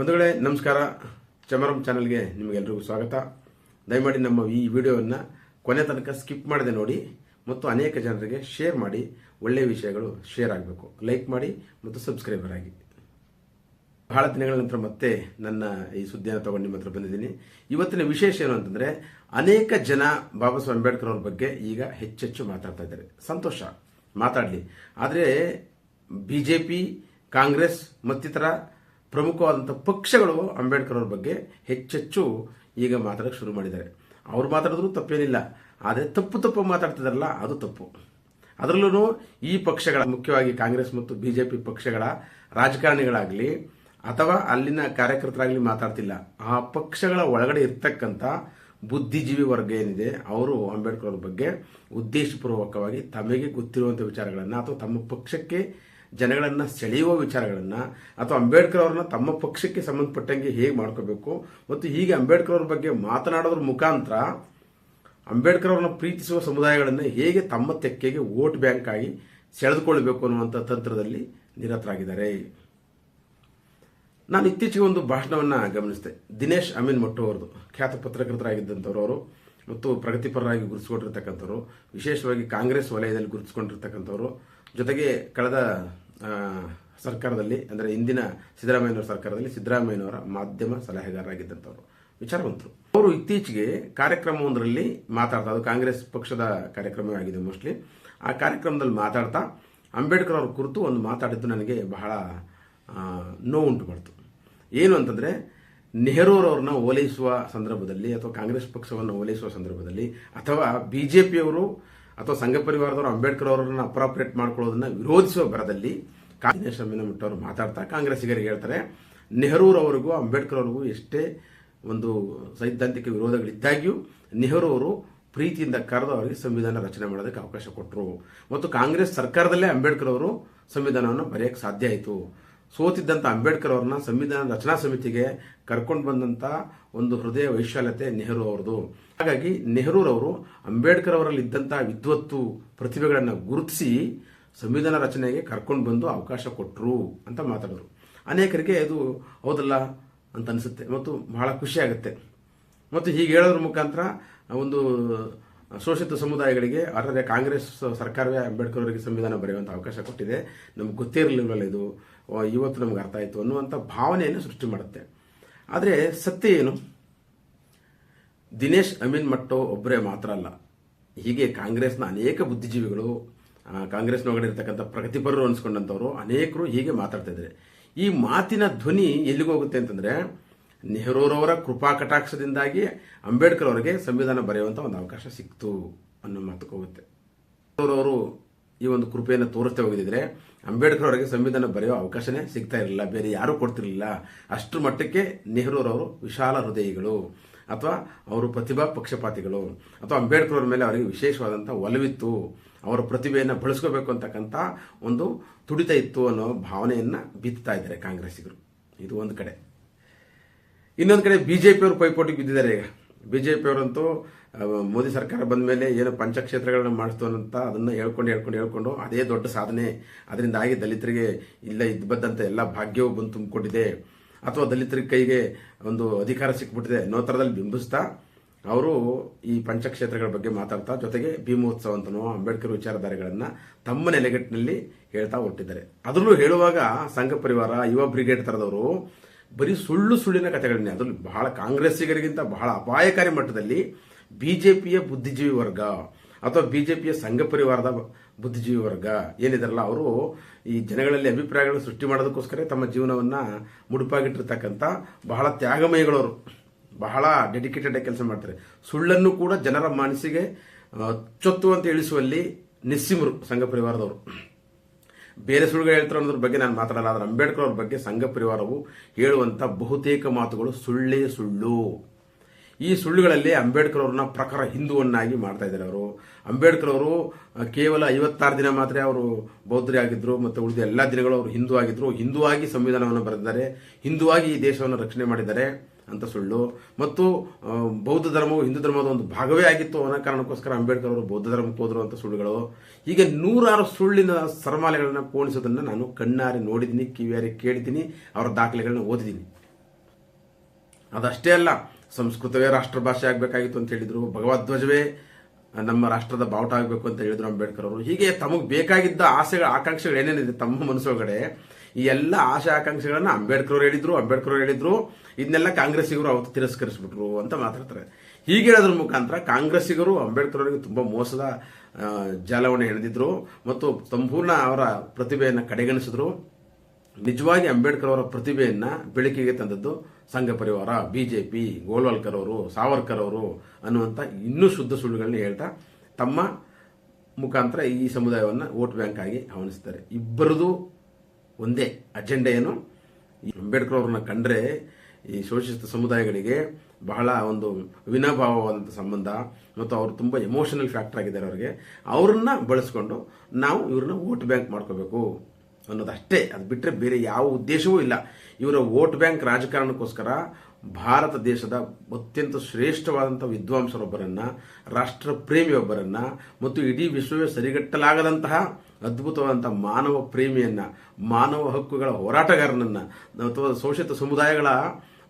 ಬಂಧುಗಳೇ, ನಮಸ್ಕಾರ. ಚಮರಂ ಚಾನಲ್ಗೆ ನಿಮಗೆಲ್ರಿಗೂ ಸ್ವಾಗತ. ದಯಮಾಡಿ ನಮ್ಮ ಈ ವಿಡಿಯೋವನ್ನು ಕೊನೆ ತನಕ ಸ್ಕಿಪ್ ಮಾಡದೆ ನೋಡಿ ಮತ್ತು ಅನೇಕ ಜನರಿಗೆ ಶೇರ್ ಮಾಡಿ, ಒಳ್ಳೆಯ ವಿಷಯಗಳು ಶೇರ್ ಆಗಬೇಕು. ಲೈಕ್ ಮಾಡಿ ಮತ್ತು ಸಬ್ಸ್ಕ್ರೈಬರ್ ಆಗಿ. ಬಹಳ ದಿನಗಳ ನಂತರ ಮತ್ತೆ ನನ್ನ ಈ ಸುದ್ದಿಯನ್ನು ತಗೊಂಡು ನಿಮ್ಮ ಹತ್ರ ಬಂದಿದ್ದೀನಿ. ಇವತ್ತಿನ ವಿಶೇಷ ಏನು ಅಂತಂದರೆ, ಅನೇಕ ಜನ ಬಾಬಾ ಸಾಹೇಬ್ ಅಂಬೇಡ್ಕರ್ ಅವ್ರ ಬಗ್ಗೆ ಈಗ ಹೆಚ್ಚೆಚ್ಚು ಮಾತಾಡ್ತಾ ಇದ್ದಾರೆ. ಸಂತೋಷ. ಮಾತಾಡಲಿ. ಆದರೆ, ಬಿಜೆಪಿ, ಕಾಂಗ್ರೆಸ್ ಮತ್ತಿತರ ಪ್ರಮುಖವಾದಂಥ ಪಕ್ಷಗಳು ಅಂಬೇಡ್ಕರ್ ಅವ್ರ ಬಗ್ಗೆ ಹೆಚ್ಚೆಚ್ಚು ಈಗ ಮಾತಾಡಕ್ಕೆ ಶುರು ಮಾಡಿದ್ದಾರೆ. ಅವ್ರು ಮಾತಾಡಿದ್ರು ತಪ್ಪೇನಿಲ್ಲ. ಆದರೆ ತಪ್ಪು ತಪ್ಪು ಮಾತಾಡ್ತಿದಾರಲ್ಲ, ಅದು ತಪ್ಪು. ಅದರಲ್ಲೂ ಈ ಪಕ್ಷಗಳ, ಮುಖ್ಯವಾಗಿ ಕಾಂಗ್ರೆಸ್ ಮತ್ತು ಬಿಜೆಪಿ ಪಕ್ಷಗಳ ರಾಜಕಾರಣಿಗಳಾಗಲಿ ಅಥವಾ ಅಲ್ಲಿನ ಕಾರ್ಯಕರ್ತರಾಗಲಿ ಮಾತಾಡ್ತಿಲ್ಲ. ಆ ಪಕ್ಷಗಳ ಒಳಗಡೆ ಇರ್ತಕ್ಕಂಥ ಬುದ್ಧಿಜೀವಿ ವರ್ಗ ಏನಿದೆ, ಅವರು ಅಂಬೇಡ್ಕರ್ ಅವ್ರ ಬಗ್ಗೆ ಉದ್ದೇಶಪೂರ್ವಕವಾಗಿ ತಮಗೆ ಗೊತ್ತಿರುವಂಥ ವಿಚಾರಗಳನ್ನು ಅಥವಾ ತಮ್ಮ ಪಕ್ಷಕ್ಕೆ ಜನಗಳನ್ನು ಸೆಳೆಯುವ ವಿಚಾರಗಳನ್ನು ಅಥವಾ ಅಂಬೇಡ್ಕರ್ ಅವ್ರನ್ನ ತಮ್ಮ ಪಕ್ಷಕ್ಕೆ ಸಂಬಂಧಪಟ್ಟಂಗೆ ಹೇಗೆ ಮಾಡ್ಕೋಬೇಕು ಮತ್ತು ಹೀಗೆ ಅಂಬೇಡ್ಕರ್ ಅವ್ರ ಬಗ್ಗೆ ಮಾತನಾಡೋದ್ರ ಮುಖಾಂತರ ಅಂಬೇಡ್ಕರ್ ಅವ್ರನ್ನ ಪ್ರೀತಿಸುವ ಸಮುದಾಯಗಳನ್ನು ಹೇಗೆ ತಮ್ಮ ತೆಕ್ಕೆಗೆ ವೋಟ್ ಬ್ಯಾಂಕ್ ಆಗಿ ಸೆಳೆದುಕೊಳ್ಳಬೇಕು ಅನ್ನುವಂಥ ತಂತ್ರದಲ್ಲಿ ನಿರತರಾಗಿದ್ದಾರೆ. ನಾನು ಇತ್ತೀಚೆಗೆ ಒಂದು ಭಾಷಣವನ್ನು ಗಮನಿಸಿದೆ. ದಿನೇಶ್ ಅಮೀನ್ ಮೊಟ್ಟು ಅವರದು ಖ್ಯಾತ ಪತ್ರಕರ್ತರಾಗಿದ್ದಂಥವ್ರು ಅವರು ಮತ್ತು ಪ್ರಗತಿಪರರಾಗಿ ಗುರುತಿಸಿಕೊಂಡಿರ್ತಕ್ಕಂಥವ್ರು, ವಿಶೇಷವಾಗಿ ಕಾಂಗ್ರೆಸ್ ವಲಯದಲ್ಲಿ ಗುರುತಿಸಿಕೊಂಡಿರ್ತಕ್ಕಂಥವ್ರು. ಜೊತೆಗೆ ಕಳೆದ ಸರ್ಕಾರದಲ್ಲಿ, ಅಂದರೆ ಇಂದಿನ ಸಿದ್ದರಾಮಯ್ಯನವರ ಸರ್ಕಾರದಲ್ಲಿ ಸಿದ್ದರಾಮಯ್ಯನವರ ಮಾಧ್ಯಮ ಸಲಹೆಗಾರರಾಗಿದ್ದಂಥವ್ರು. ವಿಚಾರವಂತರು ಅವರು ಇತ್ತೀಚೆಗೆ ಕಾರ್ಯಕ್ರಮವೊಂದರಲ್ಲಿ ಮಾತಾಡ್ತಾ, ಅದು ಕಾಂಗ್ರೆಸ್ ಪಕ್ಷದ ಕಾರ್ಯಕ್ರಮವೇ ಆಗಿದೆ ಮೋಸ್ಟ್ಲಿ ಆ ಕಾರ್ಯಕ್ರಮದಲ್ಲಿ ಮಾತಾಡ್ತಾ, ಅಂಬೇಡ್ಕರ್ ಅವ್ರ ಕುರಿತು ಒಂದು ಮಾತಾಡಿದ್ದು ನನಗೆ ಬಹಳ ನೋವುಂಟು ಮಾಡ್ತು. ಏನು ಅಂತಂದರೆ, ನೆಹರೂರವ್ರನ್ನ ಓಲೈಸುವ ಸಂದರ್ಭದಲ್ಲಿ ಅಥವಾ ಕಾಂಗ್ರೆಸ್ ಪಕ್ಷವನ್ನು ಓಲೈಸುವ ಸಂದರ್ಭದಲ್ಲಿ ಅಥವಾ ಬಿ ಜೆ ಪಿಯವರು ಅಥವಾ ಸಂಘ ಪರಿವಾರದವರು ಅಂಬೇಡ್ಕರ್ ಅವರನ್ನು ಅಪ್ರಾಪ್ರೇಟ್ ಮಾಡ್ಕೊಳ್ಳೋದನ್ನ ವಿರೋಧಿಸುವ ಬರದಲ್ಲಿ ದಿನೇಶ್ ಅಮ್ಮಿನಮಠ ಅವರು ಮಾತಾಡ್ತಾ ಕಾಂಗ್ರೆಸ್ಸಿಗರಿಗೆ ಹೇಳ್ತಾರೆ ನೆಹರೂರವರಿಗೂ ಅಂಬೇಡ್ಕರ್ ಅವರಿಗೂ ಎಷ್ಟೇ ಒಂದು ಸೈದ್ಧಾಂತಿಕ ವಿರೋಧಗಳಿದ್ದಾಗ್ಯೂ ನೆಹರು ಅವರು ಪ್ರೀತಿಯಿಂದ ಕರೆದು ಅವರಿಗೆ ಸಂವಿಧಾನ ರಚನೆ ಮಾಡೋದಕ್ಕೆ ಅವಕಾಶ ಕೊಟ್ಟರು ಮತ್ತು ಕಾಂಗ್ರೆಸ್ ಸರ್ಕಾರದಲ್ಲೇ ಅಂಬೇಡ್ಕರ್ ಅವರು ಸಂವಿಧಾನವನ್ನು ಬರೆಯಕ್ಕೆ ಸಾಧ್ಯ ಆಯಿತು. ಸೋತಿದ್ದಂಥ ಅಂಬೇಡ್ಕರ್ ಅವ್ರನ್ನ ಸಂವಿಧಾನ ರಚನಾ ಸಮಿತಿಗೆ ಕರ್ಕೊಂಡು ಬಂದಂಥ ಒಂದು ಹೃದಯ ವೈಶಾಲ್ಯತೆ ನೆಹರು ಅವ್ರದ್ದು. ಹಾಗಾಗಿ ನೆಹರೂರವರು ಅಂಬೇಡ್ಕರ್ ಅವರಲ್ಲಿ ಇದ್ದಂಥ ವಿದ್ವತ್ತು ಪ್ರತಿಭೆಗಳನ್ನು ಗುರುತಿಸಿ ಸಂವಿಧಾನ ರಚನೆಗೆ ಕರ್ಕೊಂಡು ಬಂದು ಅವಕಾಶ ಕೊಟ್ಟರು ಅಂತ ಮಾತಾಡಿದರು. ಅನೇಕರಿಗೆ ಇದು ಹೌದಲ್ಲ ಅಂತ ಅನಿಸುತ್ತೆ ಮತ್ತು ಬಹಳ ಖುಷಿ ಆಗುತ್ತೆ. ಮತ್ತು ಹೀಗೆ ಹೇಳೋದ್ರ ಮುಖಾಂತರ ಒಂದು ಶೋಷಿತ ಸಮುದಾಯಗಳಿಗೆ ಆದರೆ ಕಾಂಗ್ರೆಸ್ ಸರ್ಕಾರವೇ ಅಂಬೇಡ್ಕರ್ ಅವರಿಗೆ ಸಂವಿಧಾನ ಬರೆಯುವಂಥ ಅವಕಾಶ ಕೊಟ್ಟಿದೆ. ನಮ್ಗೆ ಗೊತ್ತೇ ಇರಲಿಲ್ಲವಲ್ಲ ಇದು. ಇವತ್ತು ನಮ್ಗೆ ಅರ್ಥ ಆಯಿತು ಅನ್ನುವಂಥ ಭಾವನೆಯನ್ನು ಸೃಷ್ಟಿ ಮಾಡುತ್ತೆ. ಆದರೆ ಸತ್ಯ ಏನು? ದಿನೇಶ್ ಅಮೀನ್ ಮಟ್ಟೋ ಒಬ್ಬರೇ ಮಾತ್ರ ಅಲ್ಲ. ಹೀಗೆ ಕಾಂಗ್ರೆಸ್ನ ಅನೇಕ ಬುದ್ಧಿಜೀವಿಗಳು ಕಾಂಗ್ರೆಸ್ನೊಳಗಡೆ ಇರತಕ್ಕಂಥ ಪ್ರಗತಿಪರರು ಅನಿಸ್ಕೊಂಡಂಥವ್ರು ಅನೇಕರು ಹೀಗೆ ಮಾತಾಡ್ತಾ ಇದ್ದಾರೆ. ಈ ಮಾತಿನ ಧ್ವನಿ ಎಲ್ಲಿಗೆ ಹೋಗುತ್ತೆ ಅಂತಂದರೆ ನೆಹರೂರವರ ಕೃಪಾ ಕಟಾಕ್ಷದಿಂದಾಗಿ ಅಂಬೇಡ್ಕರ್ ಅವರಿಗೆ ಸಂವಿಧಾನ ಬರೆಯುವಂಥ ಒಂದು ಅವಕಾಶ ಸಿಕ್ತು ಅನ್ನೋ ಮಾತುಕೋಗುತ್ತೆ. ಹೋಗುತ್ತೆ ಈ ಒಂದು ಕೃಪೆಯನ್ನು ತೋರಿಸ್ತಾ ಹೋಗಿದ್ರೆ ಅಂಬೇಡ್ಕರ್ ಅವರಿಗೆ ಸಂವಿಧಾನ ಬರೆಯೋ ಅವಕಾಶನೇ ಸಿಗ್ತಾ ಇರಲಿಲ್ಲ ಬೇರೆ ಯಾರೂ ಕೊಡ್ತಿರಲಿಲ್ಲ. ಅಷ್ಟರ ಮಟ್ಟಕ್ಕೆ ನೆಹರೂರವರು ವಿಶಾಲ ಹೃದಯಿಗಳು ಅಥವಾ ಅವರು ಪ್ರತಿಭಾ ಪಕ್ಷಪಾತಿಗಳು ಅಥವಾ ಅಂಬೇಡ್ಕರ್ ಅವರ ಮೇಲೆ ಅವರಿಗೆ ವಿಶೇಷವಾದಂಥ ಒಲವಿತ್ತು ಅವರ ಪ್ರತಿಭೆಯನ್ನು ಬಳಸ್ಕೋಬೇಕು ಅಂತಕ್ಕಂಥ ಒಂದು ತುಡಿತ ಇತ್ತು ಅನ್ನೋ ಭಾವನೆಯನ್ನು ಬಿತ್ತಾ ಇದ್ದಾರೆ ಕಾಂಗ್ರೆಸ್ಸಿಗರು. ಇದು ಒಂದು ಕಡೆ. ಇನ್ನೊಂದು ಕಡೆ ಬಿಜೆಪಿ ಅವರು ಪೈಪೋಟಿಗೆ ಬಿದ್ದಿದ್ದಾರೆ ಈಗ. ಬಿ ಜೆ ಆ, ಮೋದಿ ಸರ್ಕಾರ ಬಂದ ಮೇಲೆ ಏನು ಪಂಚಕ್ಷೇತ್ರಗಳನ್ನ ಮಾಡಿಸ್ತು ಅಂತ ಅದನ್ನ ಹೇಳ್ಕೊಂಡು ಹೇಳ್ಕೊಂಡು ಹೇಳ್ಕೊಂಡು ಅದೇ ದೊಡ್ಡ ಸಾಧನೆ. ಅದರಿಂದಾಗಿ ದಲಿತರಿಗೆ ಇಲ್ಲ ಇದ್ದು ಬಂದಂತ ಎಲ್ಲ ಭಾಗ್ಯವೂ ಬಂದು ತುಂಬಿಕೊಂಡಿದೆ. ಅಥವಾ ದಲಿತರ ಕೈಗೆ ಒಂದು ಅಧಿಕಾರ ಸಿಕ್ಬಿಟ್ಟಿದೆ ಅನ್ನೋ ಥರದಲ್ಲಿ ಬಿಂಬಿಸ್ತಾ ಅವರು ಈ ಪಂಚಕ್ಷೇತ್ರಗಳ ಬಗ್ಗೆ ಮಾತಾಡ್ತಾ ಜೊತೆಗೆ ಭೀಮೋತ್ಸವ ಅಂತನೋ ಅಂಬೇಡ್ಕರ್ ವಿಚಾರಧಾರೆಗಳನ್ನು ತಮ್ಮ ನೆಲೆಗಟ್ಟಿನಲ್ಲಿ ಹೇಳ್ತಾ ಹೊರಟಿದ್ದಾರೆ. ಅದರಲ್ಲೂ ಹೇಳುವಾಗ ಸಂಘ ಪರಿವಾರ, ಯುವ ಬ್ರಿಗೇಡ್ ತರದವರು ಬರೀ ಸುಳ್ಳು ಸುಳ್ಳಿನ ಕಥೆಗಳನ್ನೇ, ಅದರಲ್ಲಿ ಬಹಳ ಕಾಂಗ್ರೆಸ್ಸಿಗರಿಗಿಂತ ಬಹಳ ಅಪಾಯಕಾರಿ ಮಟ್ಟದಲ್ಲಿ ಬಿಜೆಪಿಯ ಬುದ್ಧಿಜೀವಿ ವರ್ಗ ಅಥವಾ ಬಿಜೆಪಿಯ ಸಂಘ ಪರಿವಾರದ ಬುದ್ಧಿಜೀವಿ ವರ್ಗ ಏನಿದಾರಲ್ಲ, ಅವರು ಈ ಜನಗಳಲ್ಲಿ ಅಭಿಪ್ರಾಯಗಳನ್ನು ಸೃಷ್ಟಿ ಮಾಡೋದಕ್ಕೋಸ್ಕರ ತಮ್ಮ ಜೀವನವನ್ನ ಮುಡುಪಾಗಿಟ್ಟಿರ್ತಕ್ಕಂಥ ಬಹಳ ತ್ಯಾಗಮಯಗಳವರು. ಬಹಳ ಡೆಡಿಕೇಟೆಡ್ ಆಗಿ ಕೆಲಸ ಮಾಡ್ತಾರೆ. ಸುಳ್ಳನ್ನು ಕೂಡ ಜನರ ಮನಸ್ಸಿಗೆ ಚೊತ್ತು ಅಂತ ಇಳಿಸುವಲ್ಲಿ ನಿಸ್ಸಿಮರು ಸಂಘ ಪರಿವಾರದವರು. ಬೇರೆ ಸುಳ್ಳುಗಳು ಹೇಳ್ತಾರೆ ಅನ್ನೋದ್ರ ಬಗ್ಗೆ ನಾನು ಮಾತಾಡಲ್ಲ, ಆದರೆ ಅಂಬೇಡ್ಕರ್ ಅವ್ರ ಬಗ್ಗೆ ಸಂಘ ಪರಿವಾರವು ಹೇಳುವಂಥ ಬಹುತೇಕ ಮಾತುಗಳು ಸುಳ್ಳೇ ಸುಳ್ಳು. ಈ ಸುಳ್ಳುಗಳಲ್ಲಿ ಅಂಬೇಡ್ಕರ್ ಅವ್ರನ್ನ ಪ್ರಖರ ಹಿಂದುವನ್ನಾಗಿ ಮಾಡ್ತಾ ಇದ್ದಾರೆ ಅವರು. ಅಂಬೇಡ್ಕರ್ ಅವರು ಕೇವಲ ಐವತ್ತಾರು ದಿನ ಮಾತ್ರ ಅವರು ಬೌದ್ಧರಿ ಆಗಿದ್ರು ಮತ್ತು ಉಳಿದ ಎಲ್ಲ ದಿನಗಳು ಅವರು ಹಿಂದೂ ಆಗಿದ್ರು. ಹಿಂದೂ ಆಗಿ ಸಂವಿಧಾನವನ್ನು ಬರೆದಿದ್ದಾರೆ. ಹಿಂದುವಾಗಿ ಈ ದೇಶವನ್ನು ರಕ್ಷಣೆ ಮಾಡಿದ್ದಾರೆ ಅಂತ ಸುಳ್ಳು. ಮತ್ತು ಬೌದ್ಧ ಧರ್ಮವು ಹಿಂದೂ ಧರ್ಮದ ಒಂದು ಭಾಗವೇ ಆಗಿತ್ತು ಅನ್ನೋ ಕಾರಣಕ್ಕೋಸ್ಕರ ಅಂಬೇಡ್ಕರ್ ಅವರು ಬೌದ್ಧ ಧರ್ಮಕ್ಕೆ ಹೋದರು ಅಂತ ಸುಳ್ಳುಗಳು. ಹೀಗೆ ನೂರಾರು ಸುಳ್ಳಿನ ಸರಮಾಲೆಗಳನ್ನು ಪೋಣಿಸೋದನ್ನು ನಾನು ಕಣ್ಣಾರಿ ನೋಡಿದ್ದೀನಿ, ಕಿವಿಯಾರಿ ಕೇಳಿದ್ದೀನಿ, ಅವರ ದಾಖಲೆಗಳನ್ನ ಓದಿದ್ದೀನಿ. ಅದಷ್ಟೇ ಅಲ್ಲ ಸಂಸ್ಕೃತವೇ ರಾಷ್ಟ್ರ ಭಾಷೆ ಆಗಬೇಕಾಗಿತ್ತು ಅಂತ ಹೇಳಿದ್ರು. ಭಗವದ್ವಜವೇ ನಮ್ಮ ರಾಷ್ಟ್ರದ ಬಾವುಟ ಆಗಬೇಕು ಅಂತ ಹೇಳಿದ್ರು ಅಂಬೇಡ್ಕರ್ ಅವರು. ಹೀಗೆ ತಮಗೆ ಬೇಕಾಗಿದ್ದ ಆಸೆಗಳ, ಆಕಾಂಕ್ಷೆಗಳು ಏನೇನಿದೆ ತಮ್ಮ ಮನಸ್ಸೊಳಗಡೆ, ಈ ಎಲ್ಲ ಆಸೆ, ಆಕಾಂಕ್ಷೆಗಳನ್ನ ಅಂಬೇಡ್ಕರ್ ಅವರು ಹೇಳಿದ್ರು, ಅಂಬೇಡ್ಕರ್ ಅವರು ಹೇಳಿದ್ರು. ಇದನ್ನೆಲ್ಲ ಕಾಂಗ್ರೆಸ್ಸಿಗರು ಅವತ್ತು ತಿರಸ್ಕರಿಸ್ಬಿಟ್ರು ಅಂತ ಮಾತಾಡ್ತಾರೆ. ಹೀಗೆ ಹೇಳೋದ್ರ ಮುಖಾಂತರ ಕಾಂಗ್ರೆಸ್ಸಿಗರು ಅಂಬೇಡ್ಕರ್ ಅವರಿಗೆ ತುಂಬಾ ಮೋಸದ ಜಾಲವನ್ನು ಹೆಣೆದಿದ್ರು ಮತ್ತು ಸಂಪೂರ್ಣ ಅವರ ಪ್ರತಿಭೆಯನ್ನು ಕಡೆಗಣಿಸಿದ್ರು. ನಿಜವಾಗಿ ಅಂಬೇಡ್ಕರ್ ಅವರ ಪ್ರತಿಭೆಯನ್ನು ಬೆಳಕಿಗೆ ತಂದದ್ದು ಸಂಘ ಪರಿವಾರ ಬಿಜೆಪಿ ಗೋಲ್ವಾಲ್ಕರ್ ಅವರು, ಸಾವರ್ಕರ್ ಅವರು ಅನ್ನುವಂಥ ಇನ್ನೂ ಶುದ್ಧ ಸುಳ್ಳುಗಳನ್ನ ಹೇಳ್ತಾ ತಮ್ಮ ಮುಖಾಂತರ ಈ ಸಮುದಾಯವನ್ನು ವೋಟ್ ಬ್ಯಾಂಕ್ ಆಗಿ ಆಹ್ವಾನಿಸ್ತಾರೆ. ಇಬ್ಬರದು ಒಂದೇ ಅಜೆಂಡಾ ಏನು? ಅಂಬೇಡ್ಕರ್ ಅವ್ರನ್ನ ಕಂಡ್ರೆ ಈ ಶೋಷಿತ ಸಮುದಾಯಗಳಿಗೆ ಬಹಳ ಒಂದು ವಿನಾಭಾವವಾದಂಥ ಸಂಬಂಧ ಮತ್ತು ಅವರು ತುಂಬ ಎಮೋಷನಲ್ ಫ್ಯಾಕ್ಟರ್ ಆಗಿದ್ದಾರೆ ಅವರಿಗೆ. ಅವ್ರನ್ನ ಬಳಸ್ಕೊಂಡು ನಾವು ಇವ್ರನ್ನ ವೋಟ್ ಬ್ಯಾಂಕ್ ಮಾಡ್ಕೋಬೇಕು. ಅನ್ನೋದಷ್ಟೇ ಅದು ಬಿಟ್ಟರೆ ಬೇರೆ ಯಾವ ಉದ್ದೇಶವೂ ಇಲ್ಲ. ಇವರ ವೋಟ್ ಬ್ಯಾಂಕ್ ರಾಜಕಾರಣಕ್ಕೋಸ್ಕರ ಭಾರತ ದೇಶದ ಅತ್ಯಂತ ಶ್ರೇಷ್ಠವಾದಂಥ ವಿದ್ವಾಂಸರೊಬ್ಬರನ್ನು ರಾಷ್ಟ್ರ ಪ್ರೇಮಿಯೊಬ್ಬರನ್ನು ಮತ್ತು ಇಡೀ ವಿಶ್ವವೇ ಸರಿಗಟ್ಟಲಾಗದಂತಹ ಅದ್ಭುತವಾದಂಥ ಮಾನವ ಪ್ರೇಮಿಯನ್ನ, ಮಾನವ ಹಕ್ಕುಗಳ ಹೋರಾಟಗಾರನನ್ನ ಅಥವಾ ಶೋಷಿತ ಸಮುದಾಯಗಳ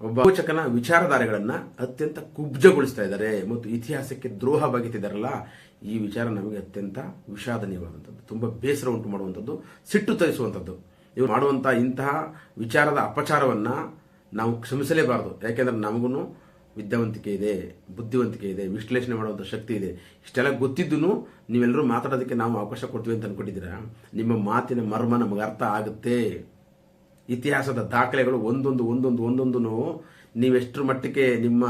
ವಿಚಾರಧಾರೆಗಳನ್ನು ವಿಚಾರಧಾರೆಗಳನ್ನ ಅತ್ಯಂತ ಕುಬ್ಜಗೊಳಿಸ್ತಾ ಇದ್ದಾರೆ. ಮತ್ತು ಇತಿಹಾಸಕ್ಕೆ ದ್ರೋಹ ಬಗೆತಿದ್ದಾರಲ್ಲ ಈ ವಿಚಾರ ನಮಗೆ ಅತ್ಯಂತ ವಿಷಾದನೀಯವಾದಂಥದ್ದು, ತುಂಬ ಬೇಸರ ಉಂಟು ಮಾಡುವಂಥದ್ದು, ಸಿಟ್ಟು ತರಿಸುವಂಥದ್ದು. ಇವರು ಮಾಡುವಂಥ ಇಂತಹ ವಿಚಾರದ ಅಪಚಾರವನ್ನ ನಾವು ಕ್ಷಮಿಸಲೇಬಾರದು. ಯಾಕೆಂದ್ರೆ ನಮಗೂ ವಿದ್ಯಾವಂತಿಕೆ ಇದೆ, ಬುದ್ಧಿವಂತಿಕೆ ಇದೆ, ವಿಶ್ಲೇಷಣೆ ಮಾಡುವಂಥ ಶಕ್ತಿ ಇದೆ. ಇಷ್ಟೆಲ್ಲ ಗೊತ್ತಿದ್ದೂ ನೀವೆಲ್ಲರೂ ಮಾತಾಡೋದಕ್ಕೆ ನಾವು ಅವಕಾಶ ಕೊಡ್ತೀವಿ ಅಂತ ಅನ್ಕೊಂಡಿದ್ದೀರಾ? ನಿಮ್ಮ ಮಾತಿನ ಮರ್ಮ ನಮಗೆ ಅರ್ಥ ಆಗುತ್ತೆ. ಇತಿಹಾಸದ ದಾಖಲೆಗಳು ಒಂದೊಂದು ಒಂದೊಂದು ಒಂದೊಂದು ನೀವೆಷ್ಟರ ಮಟ್ಟಿಗೆ ನಿಮ್ಮ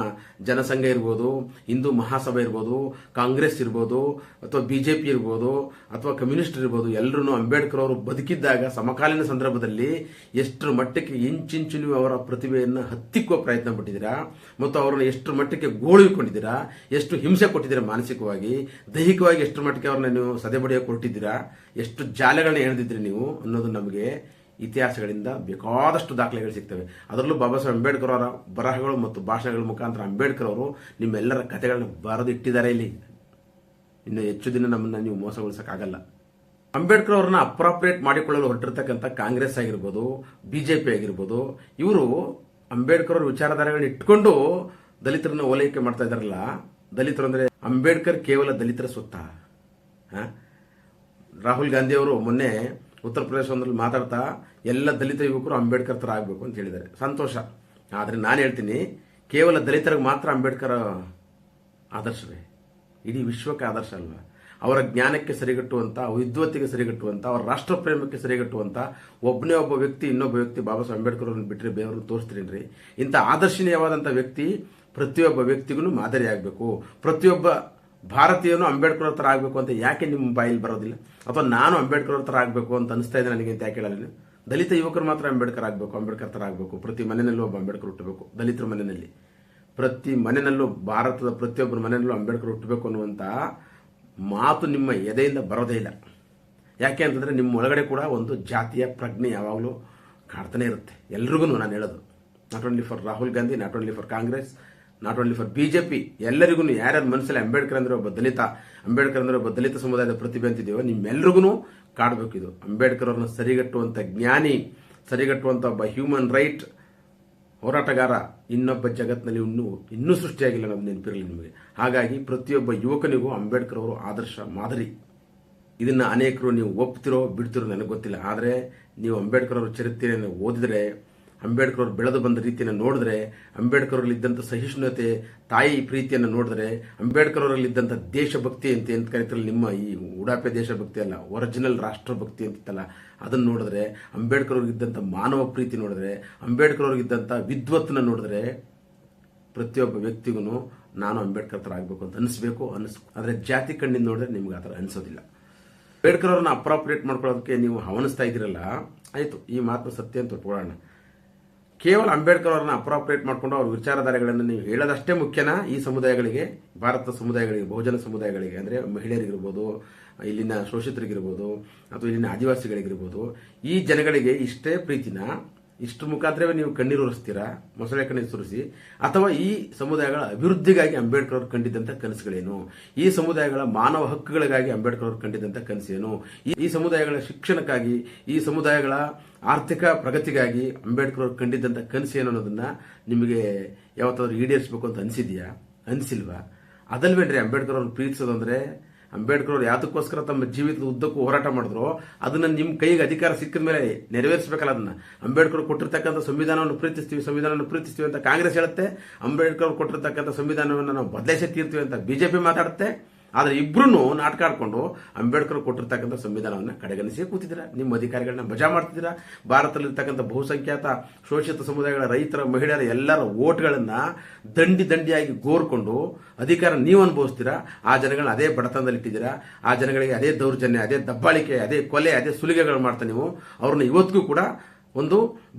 ಜನಸಂಘ ಇರ್ಬೋದು, ಹಿಂದೂ ಮಹಾಸಭೆ ಇರ್ಬೋದು, ಕಾಂಗ್ರೆಸ್ ಇರ್ಬೋದು, ಅಥವಾ ಬಿಜೆಪಿ ಇರ್ಬೋದು, ಅಥವಾ ಕಮ್ಯುನಿಸ್ಟ್ ಇರ್ಬೋದು ಎಲ್ಲರೂ ಅಂಬೇಡ್ಕರ್ ಅವರು ಬದುಕಿದ್ದಾಗ, ಸಮಕಾಲೀನ ಸಂದರ್ಭದಲ್ಲಿ ಎಷ್ಟರ ಮಟ್ಟಕ್ಕೆ ಇಂಚಿಂಚು ನೀವು ಅವರ ಪ್ರತಿಭೆಯನ್ನು ಹತ್ತಿಕ್ಕುವ ಪ್ರಯತ್ನ ಪಟ್ಟಿದ್ದೀರಾ? ಮತ್ತು ಅವರನ್ನು ಎಷ್ಟರ ಮಟ್ಟಕ್ಕೆ ಗೋಳುಕೊಂಡಿದ್ದೀರಾ? ಎಷ್ಟು ಹಿಂಸೆ ಕೊಟ್ಟಿದ್ದೀರಾ ಮಾನಸಿಕವಾಗಿ? ದೈಹಿಕವಾಗಿ ಎಷ್ಟರ ಮಟ್ಟಿಗೆ ಅವ್ರನ್ನ ನೀವು ಸದೆಬಡಿಯೋಕೆ ಕೊಟ್ಟಿದ್ದೀರಾ? ಎಷ್ಟು ಜಾಲಗಳನ್ನ ಎಳೆದಿದ್ರಿ ನೀವು ಅನ್ನೋದು ನಮಗೆ ಇತಿಹಾಸಗಳಿಂದ ಬೇಕಾದಷ್ಟು ದಾಖಲೆಗಳು ಸಿಗ್ತವೆ. ಅದರಲ್ಲೂ ಬಾಬಾ ಸಾಹೇಬ್ ಅಂಬೇಡ್ಕರ್ ಅವರ ಬರಹಗಳು ಮತ್ತು ಭಾಷಣಗಳ ಮುಖಾಂತರ ಅಂಬೇಡ್ಕರ್ ಅವರು ನಿಮ್ಮೆಲ್ಲರ ಕಥೆಗಳನ್ನ ಬರೆದಿಟ್ಟಿದ್ದಾರೆ ಇಲ್ಲಿ. ಇನ್ನು ಹೆಚ್ಚು ದಿನ ನಮ್ಮನ್ನ ನೀವು ಮೋಸಗೊಳಿಸಕ್ಕಾಗಲ್ಲ. ಅಂಬೇಡ್ಕರ್ ಅವರನ್ನ ಅಪ್ರಾಪ್ರಿಯೇಟ್ ಮಾಡಿಕೊಳ್ಳಲು ಹೊರಟಿರ್ತಕ್ಕಂಥ ಕಾಂಗ್ರೆಸ್ ಆಗಿರ್ಬೋದು, ಬಿಜೆಪಿ ಆಗಿರ್ಬೋದು, ಇವರು ಅಂಬೇಡ್ಕರ್ ಅವರ ವಿಚಾರಧಾರೆಗಳನ್ನ ಇಟ್ಕೊಂಡು ದಲಿತರನ್ನ ಓಲೈಕೆ ಮಾಡ್ತಾ ಇದಾರಲ್ಲ ದಲಿತರು ಅಂದ್ರೆ ಅಂಬೇಡ್ಕರ್ ಕೇವಲ ದಲಿತರ ಸುತ್ತ ರಾಹುಲ್ ಗಾಂಧಿ ಅವರು ಮೊನ್ನೆ ಉತ್ತರ ಪ್ರದೇಶ ಒಂದ್ರಲ್ಲಿ ಮಾತಾಡ್ತಾ ಎಲ್ಲ ದಲಿತ ಯುವಕರು ಅಂಬೇಡ್ಕರ್ ಥರ ಆಗಬೇಕು ಅಂತ ಹೇಳಿದ್ದಾರೆ. ಸಂತೋಷ. ಆದರೆ ನಾನು ಹೇಳ್ತೀನಿ, ಕೇವಲ ದಲಿತರಿಗೆ ಮಾತ್ರ ಅಂಬೇಡ್ಕರ್ ಆದರ್ಶವೇ ಇಡೀ ವಿಶ್ವಕ್ಕೆ ಆದರ್ಶ ಅಲ್ವಾ? ಅವರ ಜ್ಞಾನಕ್ಕೆ ಸರಿಗಟ್ಟುವಂಥ ವಿದ್ವತ್ತಿಗೆ ಸರಿಗಟ್ಟುವಂಥ ಅವರ ರಾಷ್ಟ್ರ ಪ್ರೇಮಕ್ಕೆ ಸರಿಗಟ್ಟುವಂತ ಒಬ್ಬನೇ ಒಬ್ಬ ವ್ಯಕ್ತಿ, ಇನ್ನೊಬ್ಬ ವ್ಯಕ್ತಿ ಬಾಬಾ ಸಾಹೇಬ್ ಅಂಬೇಡ್ಕರ್ ಅವ್ರನ್ನ ಬಿಟ್ಟರೆ ಬೇರೆಯವ್ರನ್ನ ರೀ. ಇಂಥ ಆದರ್ಶನೀಯವಾದಂಥ ವ್ಯಕ್ತಿ ಪ್ರತಿಯೊಬ್ಬ ವ್ಯಕ್ತಿಗೂ ಮಾದರಿಯಾಗಬೇಕು. ಪ್ರತಿಯೊಬ್ಬ ಭಾರತೀಯನು ಅಂಬೇಡ್ಕರ್ ಥರ ಆಗಬೇಕು ಅಂತ ಯಾಕೆ ನಿಮ್ಮ ಬಾಯಲ್ಲಿ ಬರೋದಿಲ್ಲ? ಅಥವಾ ನಾನು ಅಂಬೇಡ್ಕರ್ ಥರ ಆಗಬೇಕು ಅಂತ ಅನಿಸ್ತಾ ಇದೆ ನನಗೆ ಅಂತ ಯಾಕೆ ಹೇಳಲ್ಲ ನೀವು? ದಲಿತ ಯುವಕರು ಮಾತ್ರ ಅಂಬೇಡ್ಕರ್ ಆಗಬೇಕು, ಅಂಬೇಡ್ಕರ್ ಥರ ಆಗಬೇಕು. ಪ್ರತಿ ಮನೆಯಲ್ಲೂ ಒಬ್ಬ ಅಂಬೇಡ್ಕರ್ ಹುಟ್ಟಬೇಕು, ದಲಿತರ ಮನೆಯಲ್ಲಿ. ಪ್ರತಿ ಮನೆಯಲ್ಲೂ ಭಾರತದ ಪ್ರತಿಯೊಬ್ಬರ ಮನೆಯಲ್ಲೂ ಅಂಬೇಡ್ಕರ್ ಹುಟ್ಟಬೇಕು ಅನ್ನುವಂಥ ಮಾತು ನಿಮ್ಮ ಎದೆಯಿಂದ ಬರೋದೇ ಇಲ್ಲ. ಯಾಕೆ ಅಂತಂದರೆ ನಿಮ್ಮ ಒಳಗಡೆ ಕೂಡ ಒಂದು ಜಾತಿಯ ಪ್ರಜ್ಞೆ ಯಾವಾಗಲೂ ಕಾಡ್ತಾನೆ ಇರುತ್ತೆ. ಎಲ್ರಿಗೂ ನಾನು ಹೇಳೋದು not only for Rahul Gandhi not only for Congress not only for BJP ಎಲ್ಲರಿಗೂ ಯಾರ್ಯಾರ ಮನಸ್ಸಲ್ಲಿ ಅಂಬೇಡ್ಕರ್ ಅಂದ್ರೆ ಒಬ್ಬ ದಲಿತ, ಅಂಬೇಡ್ಕರ್ ಅಂದ್ರೆ ಒಬ್ಬ ದಲಿತ ಸಮುದಾಯದ ಪ್ರತಿಭೆ ಅಂತಿದೆಯೋ ನಿಮ್ಮೆಲ್ರಿಗೂ ಕಾಡಬೇಕು ಇದು. ಅಂಬೇಡ್ಕರ್ ಅವ್ರನ್ನ ಸರಿಗಟ್ಟುವಂತ ಜ್ಞಾನಿ, ಸರಿಗಟ್ಟುವಂತ ಒಬ್ಬ ಹ್ಯೂಮನ್ ರೈಟ್ ಹೋರಾಟಗಾರ ಇನ್ನೊಬ್ಬ ಜಗತ್ತಿನಲ್ಲಿ ಇನ್ನೂ ಇನ್ನೂ ಸೃಷ್ಟಿಯಾಗಿಲ್ಲ ನಾವು ನೆನಪಿರಲಿ ನಿಮಗೆ. ಹಾಗಾಗಿ ಪ್ರತಿಯೊಬ್ಬ ಯುವಕನಿಗೂ ಅಂಬೇಡ್ಕರ್ ಅವರು ಆದರ್ಶ ಮಾದರಿ. ಇದನ್ನ ಅನೇಕರು ನೀವು ಒಪ್ತಿರೋ, ಬಿಡ್ತಿರೋ ನನಗೆ ಗೊತ್ತಿಲ್ಲ. ಆದರೆ ನೀವು ಅಂಬೇಡ್ಕರ್ ಅವರ ಚರಿತ್ರೆಯನ್ನು ಓದಿದ್ರೆ ಅಂಬೇಡ್ಕರ್ ಅವರು ಬೆಳೆದು ಬಂದ ರೀತಿಯನ್ನು ನೋಡಿದ್ರೆ ಅಂಬೇಡ್ಕರ್ ಅವರಲ್ಲಿದ್ದಂಥ ಸಹಿಷ್ಣುತೆ, ತಾಯಿ ಪ್ರೀತಿಯನ್ನು ನೋಡಿದ್ರೆ ಅಂಬೇಡ್ಕರ್ ಅವರಲ್ಲಿದ್ದಂಥ ದೇಶಭಕ್ತಿ ಅಂತ ಅಂತ ಕರೀತಾರೆ ನಿಮ್ಮ ಈ ಉಡಾಪೆ ದೇಶಭಕ್ತಿ ಅಲ್ಲ, ಒರಿಜಿನಲ್ ರಾಷ್ಟ್ರಭಕ್ತಿ ಅಂತಿತ್ತಲ್ಲ, ಅದನ್ನು ನೋಡಿದ್ರೆ ಅಂಬೇಡ್ಕರ್ ಅವ್ರಿಗಿದ್ದಂಥ ಮಾನವ ಪ್ರೀತಿ ನೋಡಿದ್ರೆ ಅಂಬೇಡ್ಕರ್ ಅವ್ರಿಗಿದ್ದಂಥ ವಿದ್ವತ್ತನ್ನ ನೋಡಿದ್ರೆ ಪ್ರತಿಯೊಬ್ಬ ವ್ಯಕ್ತಿಗೂ ನಾನು ಅಂಬೇಡ್ಕರ್ ಥರ ಆಗಬೇಕು ಅಂತ ಅನಿಸ್ಬೇಕು, ಅನಿಸ್ ಆದರೆ ಜಾತಿ ಕಣ್ಣಿಂದ ನೋಡಿದ್ರೆ ನಿಮ್ಗೆ ಆ ಥರ ಅನಿಸೋದಿಲ್ಲ. ಅಂಬೇಡ್ಕರ್ ಅವ್ರನ್ನ ಅಪ್ರಾಪ್ರಿಯೇಟ್ ಮಾಡ್ಕೊಳ್ಳೋದಕ್ಕೆ ನೀವು ಹವನಿಸ್ತಾ ಇದ್ದೀರಲ್ಲ, ಆಯಿತು, ಈ ಮಾತು ಸತ್ಯ ಅಂತ ಒಪ್ಕೊಳ್ಳೋಣ. ಕೇವಲ ಅಂಬೇಡ್ಕರ್ ಅವರನ್ನ ಅಪ್ರಾಪ್ರಿಯೇಟ್ ಮಾಡಿಕೊಂಡು ಅವ್ರ ವಿಚಾರಧಾರೆಗಳನ್ನು ನೀವು ಹೇಳೋದಷ್ಟೇ ಮುಖ್ಯನಾ ಈ ಸಮುದಾಯಗಳಿಗೆ, ಭಾರತ ಸಮುದಾಯಗಳಿಗೆ, ಬಹುಜನ ಸಮುದಾಯಗಳಿಗೆ? ಅಂದರೆ ಮಹಿಳೆಯರಿಗಿರ್ಬೋದು, ಇಲ್ಲಿನ ಶೋಷಿತರಿಗಿರ್ಬೋದು, ಅಥವಾ ಇಲ್ಲಿನ ಆದಿವಾಸಿಗಳಿಗಿರ್ಬೋದು, ಈ ಜನಗಳಿಗೆ ಇಷ್ಟೇ ಪ್ರೀತಿನ, ಇಷ್ಟು ಮುಖಾಂತರವೇ ನೀವು ಕಣ್ಣೀರು ಉರಿಸ್ತೀರಾ ಮೊಸಳೆ ಕಣ್ಣೀರು ಸುರಿಸಿ, ಅಥವಾ ಈ ಸಮುದಾಯಗಳ ಅಭಿವೃದ್ಧಿಗಾಗಿ ಅಂಬೇಡ್ಕರ್ ಅವರು ಕಂಡಿದ್ದಂಥ ಕನಸುಗಳೇನು? ಈ ಸಮುದಾಯಗಳ ಮಾನವ ಹಕ್ಕುಗಳಿಗಾಗಿ ಅಂಬೇಡ್ಕರ್ ಅವರು ಕಂಡಿದ್ದಂಥ ಕನಸೇನು? ಈ- ಈ ಸಮುದಾಯಗಳ ಶಿಕ್ಷಣಕ್ಕಾಗಿ, ಈ ಸಮುದಾಯಗಳ ಆರ್ಥಿಕ ಪ್ರಗತಿಗಾಗಿ ಅಂಬೇಡ್ಕರ್ ಅವರು ಕಂಡಿದ್ದಂಥ ಕನಸು ಏನು ಅನ್ನೋದನ್ನ ನಿಮಗೆ ಯಾವತ್ತಾದ್ರೂ ಈಡೇರಿಸಬೇಕು ಅಂತ ಅನಿಸಿದ್ಯಾ? ಅನಿಸಿಲ್ವಾ? ಅದಲ್ವೇನ್ರಿ ಅಂಬೇಡ್ಕರ್ ಅವ್ರನ್ನ ಪ್ರೀತಿಸೋದಂದ್ರೆ ಅಂಬೇಡ್ಕರ್ ಅವರು ಯಾತಕ್ಕೋಸ್ಕರ ತಮ್ಮ ಜೀವಿತದ ಉದ್ದಕ್ಕೂ ಹೋರಾಟ ಮಾಡಿದ್ರು, ಅದನ್ನ ನಿಮ್ಮ ಕೈಗೆ ಅಧಿಕಾರ ಸಿಕ್ಕಿದ ಮೇಲೆ ನೆರವೇರಿಸಬೇಕಲ್ಲ ಅದನ್ನ. ಅಂಬೇಡ್ಕರ್ ಕೊಟ್ಟಿರ್ತಕ್ಕಂಥ ಸಂವಿಧಾನವನ್ನು ಪ್ರೀತಿಸ್ತೀವಿ ಸಂವಿಧಾನವನ್ನು ಪ್ರೀತಿಸ್ತೀವಿ ಅಂತ ಕಾಂಗ್ರೆಸ್ ಹೇಳುತ್ತೆ. ಅಂಬೇಡ್ಕರ್ ಅವ್ರು ಕೊಟ್ಟಿರ್ತಕ್ಕಂಥ ಸಂವಿಧಾನವನ್ನು ನಾವು ಬದಲಾಯಿಸಿ ತೀರ್ತೀವಿ ಅಂತ ಬಿಜೆಪಿ ಮಾತಾಡುತ್ತೆ. ಆದ್ರೆ ಇಬ್ರು ನಾಟಕ ಆಡ್ಕೊಂಡು ಅಂಬೇಡ್ಕರ್ ಕೊಟ್ಟಿರ್ತಕ್ಕಂಥ ಸಂವಿಧಾನವನ್ನು ಕಡೆಗಣಿಸಿ ಕೂತಿದ್ದೀರಾ. ನಿಮ್ಮ ಅಧಿಕಾರಿಗಳನ್ನ ಮಜಾ ಮಾಡ್ತಿದ್ದೀರಾ. ಭಾರತದಲ್ಲಿರ್ತಕ್ಕಂಥ ಬಹುಸಂಖ್ಯಾತ ಶೋಷಿತ ಸಮುದಾಯಗಳ ರೈತರ, ಮಹಿಳೆಯರ ಎಲ್ಲರ ಓಟ್ಗಳನ್ನು ದಂಡಿ ದಂಡಿಯಾಗಿ ಗೋರ್ಕೊಂಡು ಅಧಿಕಾರ ನೀವು ಅನುಭವಿಸ್ತೀರಾ? ಆ ಜನಗಳನ್ನ ಅದೇ ಬಡತನದಲ್ಲಿ ಇಟ್ಟಿದ್ದೀರಾ? ಆ ಜನಗಳಿಗೆ ಅದೇ ದೌರ್ಜನ್ಯ, ಅದೇ ದಬ್ಬಾಳಿಕೆ, ಅದೇ ಕೊಲೆ, ಅದೇ ಸುಲಿಗೆಗಳು ಮಾಡ್ತಾ ನೀವು. ಅವ್ರನ್ನ ಇವತ್ತಿಗೂ ಕೂಡ ಒಂದು